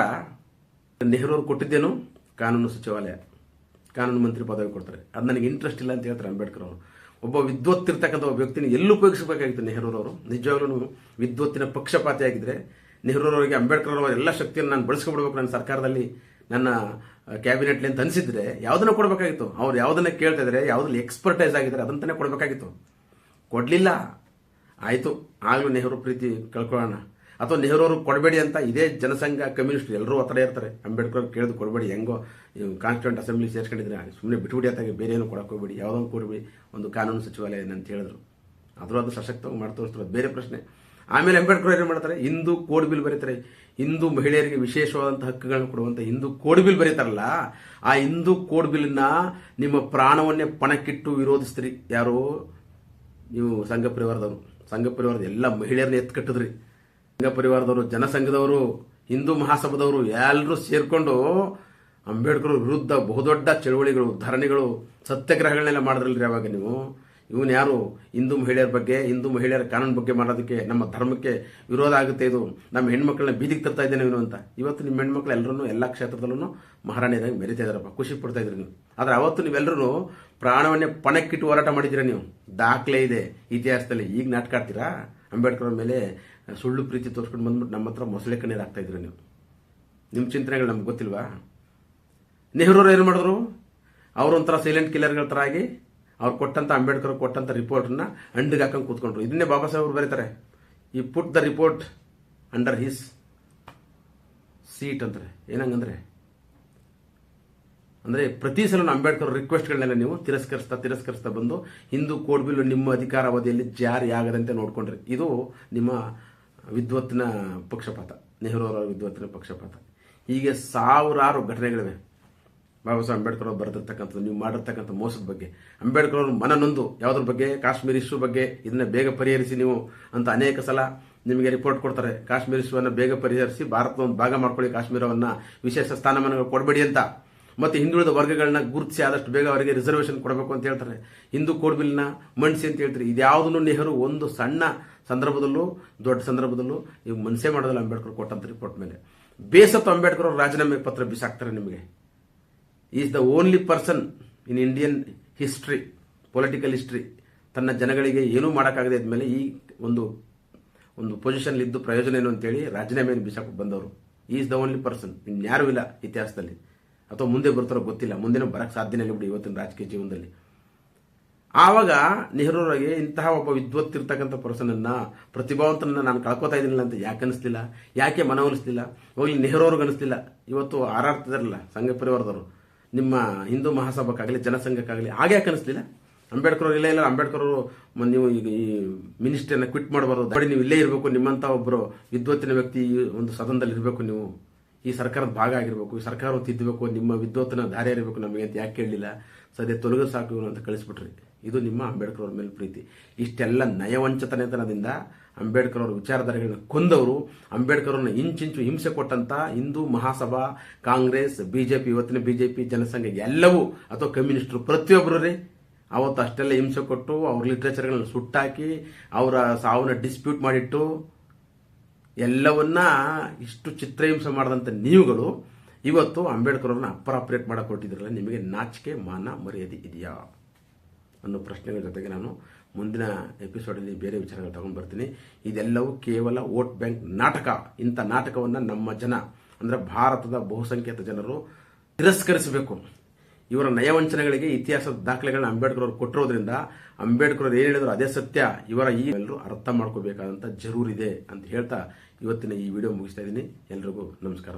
ನೆಹರು ಅವ್ರು ಕೊಟ್ಟಿದ್ದೇನು? ಕಾನೂನು ಸಚಿವಾಲಯ. ಕಾನೂನು ಮಂತ್ರಿ ಪದವಿ ಕೊಡ್ತಾರೆ. ಅದು ನನಗೆ ಇಂಟ್ರೆಸ್ಟ್ ಇಲ್ಲ ಅಂತ ಹೇಳ್ತಾರೆ ಅಂಬೇಡ್ಕರ್ ಅವರು. ಒಬ್ಬ ವಿದ್ವತ್ತಿರ್ತಕ್ಕಂಥ ಒಬ್ಬ ವ್ಯಕ್ತಿನ ಎಲ್ಲಿ ಉಪಯೋಗಿಸಬೇಕಾಗಿತ್ತು ನೆಹರೂರವರು ನಿಜವಾಗ್ಲೂ ವಿದ್ವತ್ತಿನ ಪಕ್ಷಪಾತಿ ನೆಹರು ಅವರಿಗೆ ಅಂಬೇಡ್ಕರ್ ಅವರ ಎಲ್ಲ ಶಕ್ತಿಯನ್ನು ನಾನು ಬಳಸ್ಕೊಬಿಡ್ಬೇಕು ನನ್ನ ಸರ್ಕಾರದಲ್ಲಿ, ನನ್ನ ಕ್ಯಾಬಿನೆಟ್ಲಿ ಅಂತ ಅನಿಸಿದ್ರೆ ಯಾವುದನ್ನ ಕೊಡಬೇಕಾಗಿತ್ತು? ಅವ್ರು ಯಾವುದನ್ನ ಕೇಳ್ತಾ ಇದ್ದಾರೆ ಯಾವುದ್ರಲ್ಲಿ ಎಕ್ಸ್ಪರ್ಟೈಸ್ ಆಗಿದ್ದಾರೆ ಅದಂತಾನೆ ಕೊಡಬೇಕಾಗಿತ್ತು. ಕೊಡಲಿಲ್ಲ. ಆಯಿತು, ಆಗಲೂ ನೆಹರು ಪ್ರೀತಿ ಕಳ್ಕೊಳ್ಳೋಣ. ಅಥವಾ ನೆಹರು ಅವರು ಕೊಡಬೇಡಿ ಅಂತ ಇದೇ ಜನಸಂಘ ಕಮ್ಯುನಿಸ್ಟ್ ಎಲ್ಲರೂ ಒತ್ತಡ ಇರ್ತಾರೆ. ಅಂಬೇಡ್ಕರ್ ಕೇಳಿದು ಕೊಡಬೇಡಿ, ಹೆಂಗೋ ಕಾನ್ಸ್ಟಿಟ್ಯೂಂಟ್ ಅಸೆಂಬ್ಲಿ ಸೇರ್ಸ್ಕೊಂಡಿದ್ರೆ ಸುಮ್ಮನೆ ಬಿಟ್ಬಿಡಿ ಅತ್ತಾಗೆ ಬೇರೆ ಏನು ಹೋಗ್ಬೇಡಿ ಯಾವುದೊಂದು ಕೊಡಬೇಡಿ, ಒಂದು ಕಾನೂನು ಸಚಿವಾಲಯ ಅಂತ ಹೇಳಿದ್ರು. ಆದರೂ ಅದು ಸಶಕ್ತವಾಗಿ ಮಾಡಿ ಬೇರೆ ಪ್ರಶ್ನೆ. ಆಮೇಲೆ ಅಂಬೇಡ್ಕರ್ ಏನು ಮಾಡ್ತಾರೆ? ಹಿಂದೂ ಕೋಡ್ ಬಿಲ್ ಬರೀತಾರೆ. ಹಿಂದೂ ಮಹಿಳೆಯರಿಗೆ ವಿಶೇಷವಾದಂಥ ಹಕ್ಕುಗಳನ್ನು ಕೊಡುವಂಥ ಹಿಂದೂ ಕೋಡ್ ಬಿಲ್ ಬರೀತಾರಲ್ಲ, ಆ ಹಿಂದೂ ಕೋಡ್ ಬಿಲ್ನ ನಿಮ್ಮ ಪ್ರಾಣವನ್ನೇ ಪಣಕ್ಕಿಟ್ಟು ವಿರೋಧಿಸ್ತೀರಿ. ಯಾರು? ನೀವು ಸಂಘ ಪರಿವಾರದವರು. ಸಂಘ ಪರಿವಾರದ ಎಲ್ಲ ಮಹಿಳೆಯರನ್ನ ಎತ್ಕಟ್ಟಿದ್ರಿ ಸಂಘ ಪರಿವಾರದವರು, ಜನಸಂಘದವರು, ಹಿಂದೂ ಮಹಾಸಭಾದವರು ಎಲ್ಲರೂ ಸೇರ್ಕೊಂಡು ಅಂಬೇಡ್ಕರ್ ವಿರುದ್ಧ ಬಹುದೊಡ್ಡ ಚಳುವಳಿಗಳು, ಧರಣಿಗಳು, ಸತ್ಯಾಗ್ರಹಗಳನ್ನೆಲ್ಲ ಮಾಡಿದ್ರಲ್ರಿ ಅವಾಗ ನೀವು? ಇವನು ಯಾರು? ಹಿಂದೂ ಮಹಿಳೆಯರ ಬಗ್ಗೆ, ಹಿಂದೂ ಮಹಿಳೆಯರ ಕಾನೂನು ಬಗ್ಗೆ ಮಾಡೋದಕ್ಕೆ ನಮ್ಮ ಧರ್ಮಕ್ಕೆ ವಿರೋಧ ಆಗುತ್ತೆ ಇದು. ನಮ್ಮ ಹೆಣ್ಮಕ್ಳನ್ನ ಬೀದಿಗೆ ತರ್ತಾ ಇದ್ದೇನೆ ಇವನು ಅಂತ. ಇವತ್ತು ನಿಮ್ಮ ಹೆಣ್ಮಕ್ಳು ಎಲ್ಲರೂ ಎಲ್ಲ ಕ್ಷೇತ್ರದಲ್ಲೂ ಮಹಾರಾಣಿಯಾಗಿ ಮೆರಿತಾ ಇದ್ದಾರಪ್ಪ ಖುಷಿ ಪಡ್ತಾ ಇದ್ರಿ ನೀವು. ಆದರೆ ಅವತ್ತು ನೀವೆಲ್ಲರೂ ಪ್ರಾಣವನ್ನೇ ಪಣಕ್ಕಿಟ್ಟು ಹೋರಾಟ ಮಾಡಿದ್ದೀರಾ ನೀವು? ದಾಖಲೆ ಇದೆ ಇತಿಹಾಸದಲ್ಲಿ. ಈಗ ನಾಟಕ ಆಡ್ತೀರಾ? ಅಂಬೇಡ್ಕರ್ ಮೇಲೆ ಸುಳ್ಳು ಪ್ರೀತಿ ತೋರಿಸ್ಕೊಂಡು ಬಂದ್ಬಿಟ್ಟು ನಮ್ಮ ಹತ್ರ ಮೊಸಳೆ ಕಣ್ಣೀರು ಆಗ್ತಾ ಇದ್ರಿ ನೀವು? ನಿಮ್ಮ ಚಿಂತನೆಗಳು ನಮ್ಗೆ ಗೊತ್ತಿಲ್ವಾ? ನೆಹರು ಏನು ಮಾಡಿದ್ರು? ಅವರೊಂಥರ ಸೈಲೆಂಟ್ ಕಿಲ್ಲರ್ಗಳ ಥರ ಆಗಿ ಅವ್ರು ಕೊಟ್ಟಂತ ಅಂಬೇಡ್ಕರ್ ಕೊಟ್ಟಂತ ರಿಪೋರ್ಟ್ನ ಅಂಡಿಗೆ ಹಾಕೊಂಡು ಕೂತ್ಕೊಂಡ್ರು. ಇದನ್ನೇ ಬಾಬಾ ಸಾಹೇಬ್ ಬರೀತಾರೆ. He put the report under his seat ಅಂತಾರೆ. ಏನಂಗಂದ್ರೆ, ಅಂದ್ರೆ ಪ್ರತಿ ಸಲ ಅಂಬೇಡ್ಕರ್ ರಿಕ್ವೆಸ್ಟ್ಗಳನ್ನೆಲ್ಲ ನೀವು ತಿರಸ್ಕರಿಸ್ತಾ ತಿರಸ್ಕರಿಸ್ತಾ ಬಂದು ಹಿಂದೂ ಕೋಡ್ ಬಿಲ್ ನಿಮ್ಮ ಅಧಿಕಾರಾವಧಿಯಲ್ಲಿ ಜಾರಿ ಆಗದಂತೆ ನೋಡ್ಕೊಂಡ್ರಿ. ಇದು ನಿಮ್ಮ ವಿದ್ವತ್ತಿನ ಪಕ್ಷಪಾತ. ನೆಹರು ಅವರ ವಿದ್ವತ್ತಿನ ಪಕ್ಷಪಾತ. ಹೀಗೆ ಸಾವಿರಾರು ಘಟನೆಗಳಿವೆ. ಬಾಬಾ ಸಾಹೇಬ್ ಅಂಬೇಡ್ಕರ್ ಅವರು ಬರೆದಿರ್ತಕ್ಕಂಥದ್ದು, ನೀವು ಮಾಡಿರ್ತಕ್ಕಂಥ ಮೋಸದ ಬಗ್ಗೆ. ಅಂಬೇಡ್ಕರ್ ಅವರು ಮನನೊಂದು ಯಾವುದ್ರ ಬಗ್ಗೆ? ಕಾಶ್ಮೀರ್ ಇಶ್ಯೂ ಬಗ್ಗೆ ಇದನ್ನ ಬೇಗ ಪರಿಹರಿಸಿ ನೀವು ಅಂತ ಅನೇಕ ಸಲ ನಿಮಗೆ ರಿಪೋರ್ಟ್ ಕೊಡ್ತಾರೆ. ಕಾಶ್ಮೀರ್ ಇಶ್ಯೂವನ್ನು ಬೇಗ ಪರಿಹರಿಸಿ ಭಾರತದ ಒಂದು ಭಾಗ ಮಾಡ್ಕೊಳ್ಳಿ, ಕಾಶ್ಮೀರವನ್ನ ವಿಶೇಷ ಸ್ಥಾನಮಾನಗಳು ಕೊಡಬೇಡಿ ಅಂತ. ಮತ್ತೆ ಹಿಂದುಳಿದ ವರ್ಗಗಳನ್ನ ಗುರುತಿಸಿ ಆದಷ್ಟು ಬೇಗ ಅವರಿಗೆ ರಿಸರ್ವೇಷನ್ ಕೊಡಬೇಕು ಅಂತ ಹೇಳ್ತಾರೆ. ಹಿಂದೂ ಕೋಡ್ ಬಿಲ್ನ ಮಣಿಸಿ ಅಂತ ಹೇಳ್ತಾರೆ. ಇದ್ಯಾವುದನ್ನು ನೆಹರು ಒಂದು ಸಣ್ಣ ಸಂದರ್ಭದಲ್ಲೂ, ದೊಡ್ಡ ಸಂದರ್ಭದಲ್ಲೂ ನೀವು ಮನಸ್ಸೇ ಮಾಡೋದಿಲ್ಲ ಅಂಬೇಡ್ಕರ್ ಕೊಟ್ಟಂತ ರಿಪೋರ್ಟ್ ಮೇಲೆ. ಬೇಸತ್ತು ಅಂಬೇಡ್ಕರ್ ಅವರು ರಾಜೀನಾಮೆ ಪತ್ರ ಬಿಸಾಕ್ತಾರೆ ನಿಮಗೆ. Is the only person in Indian history, political history. ತನ್ನ ಜನಗಳಿಗೆ ಏನೂ ಮಾಡೋಕ್ಕಾಗದೆ ಇದ್ಮೇಲೆ ಈ ಒಂದು ಒಂದು ಪೊಸಿಷನ್ ಇದ್ದು ಪ್ರಯೋಜನ ಏನು ಅಂತೇಳಿ ರಾಜೀನಾಮೆಯನ್ನು ಬಿಸಾಕ್ ಬಂದವರು. Is the only person. ಇನ್ಯಾರೂ ಇಲ್ಲ ಇತಿಹಾಸದಲ್ಲಿ. ಅಥವಾ ಮುಂದೆ ಬರ್ತಾರೋ ಗೊತ್ತಿಲ್ಲ. ಮುಂದಿನ ಬರಕ್ಕೆ ಸಾಧ್ಯನೇ ಬಿಡಿ ಇವತ್ತಿನ ರಾಜಕೀಯ ಜೀವನದಲ್ಲಿ. ಆವಾಗ ನೆಹರೂರಿಗೆ ಇಂತಹ ಒಬ್ಬ ವಿದ್ವತ್ತಿರ್ತಕ್ಕಂಥ ಪರ್ಸನನ್ನು, ಪ್ರತಿಭಾವಂತನನ್ನ ನಾನು ಕಳ್ಕೊತಾ ಇದ್ದೀನಿಲ್ಲ ಅಂತ ಯಾಕೆ ಅನಿಸ್ಲಿಲ್ಲ? ಯಾಕೆ ಮನವೊಲಿಸ್ಲಿಲ್ಲ? ಹೋಗ್ಲಿ ನೆಹರೂರಿಗೆ ಅನಿಸ್ಲಿಲ್ಲ. ಇವತ್ತು ಆರಾಡ್ತಿದಾರಲ್ಲ ಸಂಘ ಪರಿವಾರದವರು. ನಿಮ್ಮ ಹಿಂದೂ ಮಹಾಸಭಕ್ಕಾಗಲಿ, ಜನಸಂಘಕ್ಕಾಗಲಿ, ಹಾಗೆ ಯಾಕೆ ಅನಿಸ್ಲಿಲ್ಲ? ಅಂಬೇಡ್ಕರ್ ಇಲ್ಲ ಇಲ್ಲ, ಅಂಬೇಡ್ಕರ್ ಅವರು ನೀವು ಈಗ ಈ ಮಿನಿಸ್ಟ್ರಿಯನ್ನ ಕ್ವಿಟ್ ಮಾಡಬಾರ್ದು. ಬಡಿ ನೀವು ಇಲ್ಲೇ ಇರಬೇಕು, ನಿಮ್ಮಂತ ಒಬ್ಬರು ವಿದ್ವತ್ತಿನ ವ್ಯಕ್ತಿ ಈ ಒಂದು ಸದನದಲ್ಲಿ ಇರಬೇಕು ನೀವು. ಈ ಸರ್ಕಾರದ ಭಾಗ ಆಗಿರಬೇಕು, ಈ ಸರ್ಕಾರ ತಿದ್ದಬೇಕು ನಿಮ್ಮ ವಿದ್ವತ್ತಿನ ದಾರಿ ಇರಬೇಕು ನಮಗೆ ಅಂತ ಯಾಕೆ ಕೇಳಲಿಲ್ಲ? ಸದ್ಯ ತೊಲಗ ಸಾಕು ಅಂತ ಕಳಿಸ್ಬಿಟ್ರಿ. ಇದು ನಿಮ್ಮ ಅಂಬೇಡ್ಕರ್ ಅವ್ರ ಮೇಲೆ ಪ್ರೀತಿ. ಇಷ್ಟೆಲ್ಲ ನಯವಂಚತನದಿಂದ ಅಂಬೇಡ್ಕರ್ ಅವರ ವಿಚಾರಧಾರೆಗಳನ್ನ ಕೊಂದವರು, ಅಂಬೇಡ್ಕರ್ ಅವ್ರನ್ನ ಇಂಚಿಂಚು ಹಿಂಸೆ ಕೊಟ್ಟಂತ ಹಿಂದೂ ಮಹಾಸಭಾ, ಕಾಂಗ್ರೆಸ್, ಬಿಜೆಪಿ, ಇವತ್ತಿನ ಬಿಜೆಪಿ ಜನಸಂಘ ಎಲ್ಲವೂ, ಅಥವಾ ಕಮ್ಯುನಿಸ್ಟರು ಪ್ರತಿಯೊಬ್ಬರು ರೀ ಅವತ್ತು ಅಷ್ಟೆಲ್ಲ ಹಿಂಸೆ ಕೊಟ್ಟು ಅವ್ರ ಲಿಟ್ರೇಚರ್ಗಳನ್ನ ಸುಟ್ಟಾಕಿ ಅವರ ಸಾವನ್ನ ಡಿಸ್ಪ್ಯೂಟ್ ಮಾಡಿಟ್ಟು ಎಲ್ಲವನ್ನ ಇಷ್ಟು ಚಿತ್ರಹಿಂಸೆ ಮಾಡಿದಂಥ ನೀವುಗಳು ಇವತ್ತು ಅಂಬೇಡ್ಕರ್ ಅವ್ರನ್ನ ಅಪರಾಪ್ರೇಟ್ ಮಾಡಕ್ಕೆ ಕೊಟ್ಟಿದ್ರಲ್ಲ ನಿಮಗೆ ನಾಚಿಕೆ, ಮಾನ, ಮರ್ಯಾದೆ ಇದೆಯಾ? ಅನ್ನೋ ಪ್ರಶ್ನೆಗಳ ಜೊತೆಗೆ ನಾನು ಮುಂದಿನ ಎಪಿಸೋಡಲ್ಲಿ ಬೇರೆ ವಿಚಾರಗಳು ತಗೊಂಡು ಬರ್ತೀನಿ. ಇದೆಲ್ಲವೂ ಕೇವಲ ವೋಟ್ ಬ್ಯಾಂಕ್ ನಾಟಕ. ಇಂಥ ನಾಟಕವನ್ನು ನಮ್ಮ ಜನ, ಅಂದರೆ ಭಾರತದ ಬಹುಸಂಖ್ಯಾತ ಜನರು ತಿರಸ್ಕರಿಸಬೇಕು. ಇವರ ನಯವಂಚನೆಗಳಿಗೆ ಇತಿಹಾಸದ ದಾಖಲೆಗಳನ್ನ ಅಂಬೇಡ್ಕರ್ ಅವರು ಕೊಟ್ಟಿರೋದ್ರಿಂದ ಅಂಬೇಡ್ಕರ್ ಅವರು ಏನು ಹೇಳಿದ್ರು ಅದೇ ಸತ್ಯ. ಇವರ ಈ ಎಲ್ಲರೂ ಅರ್ಥ ಮಾಡ್ಕೋಬೇಕಾದಂಥ ಜರೂರಿದೆ ಅಂತ ಹೇಳ್ತಾ ಇವತ್ತಿನ ಈ ವಿಡಿಯೋ ಮುಗಿಸ್ತಾ ಇದ್ದೀನಿ. ಎಲ್ರಿಗೂ ನಮಸ್ಕಾರ.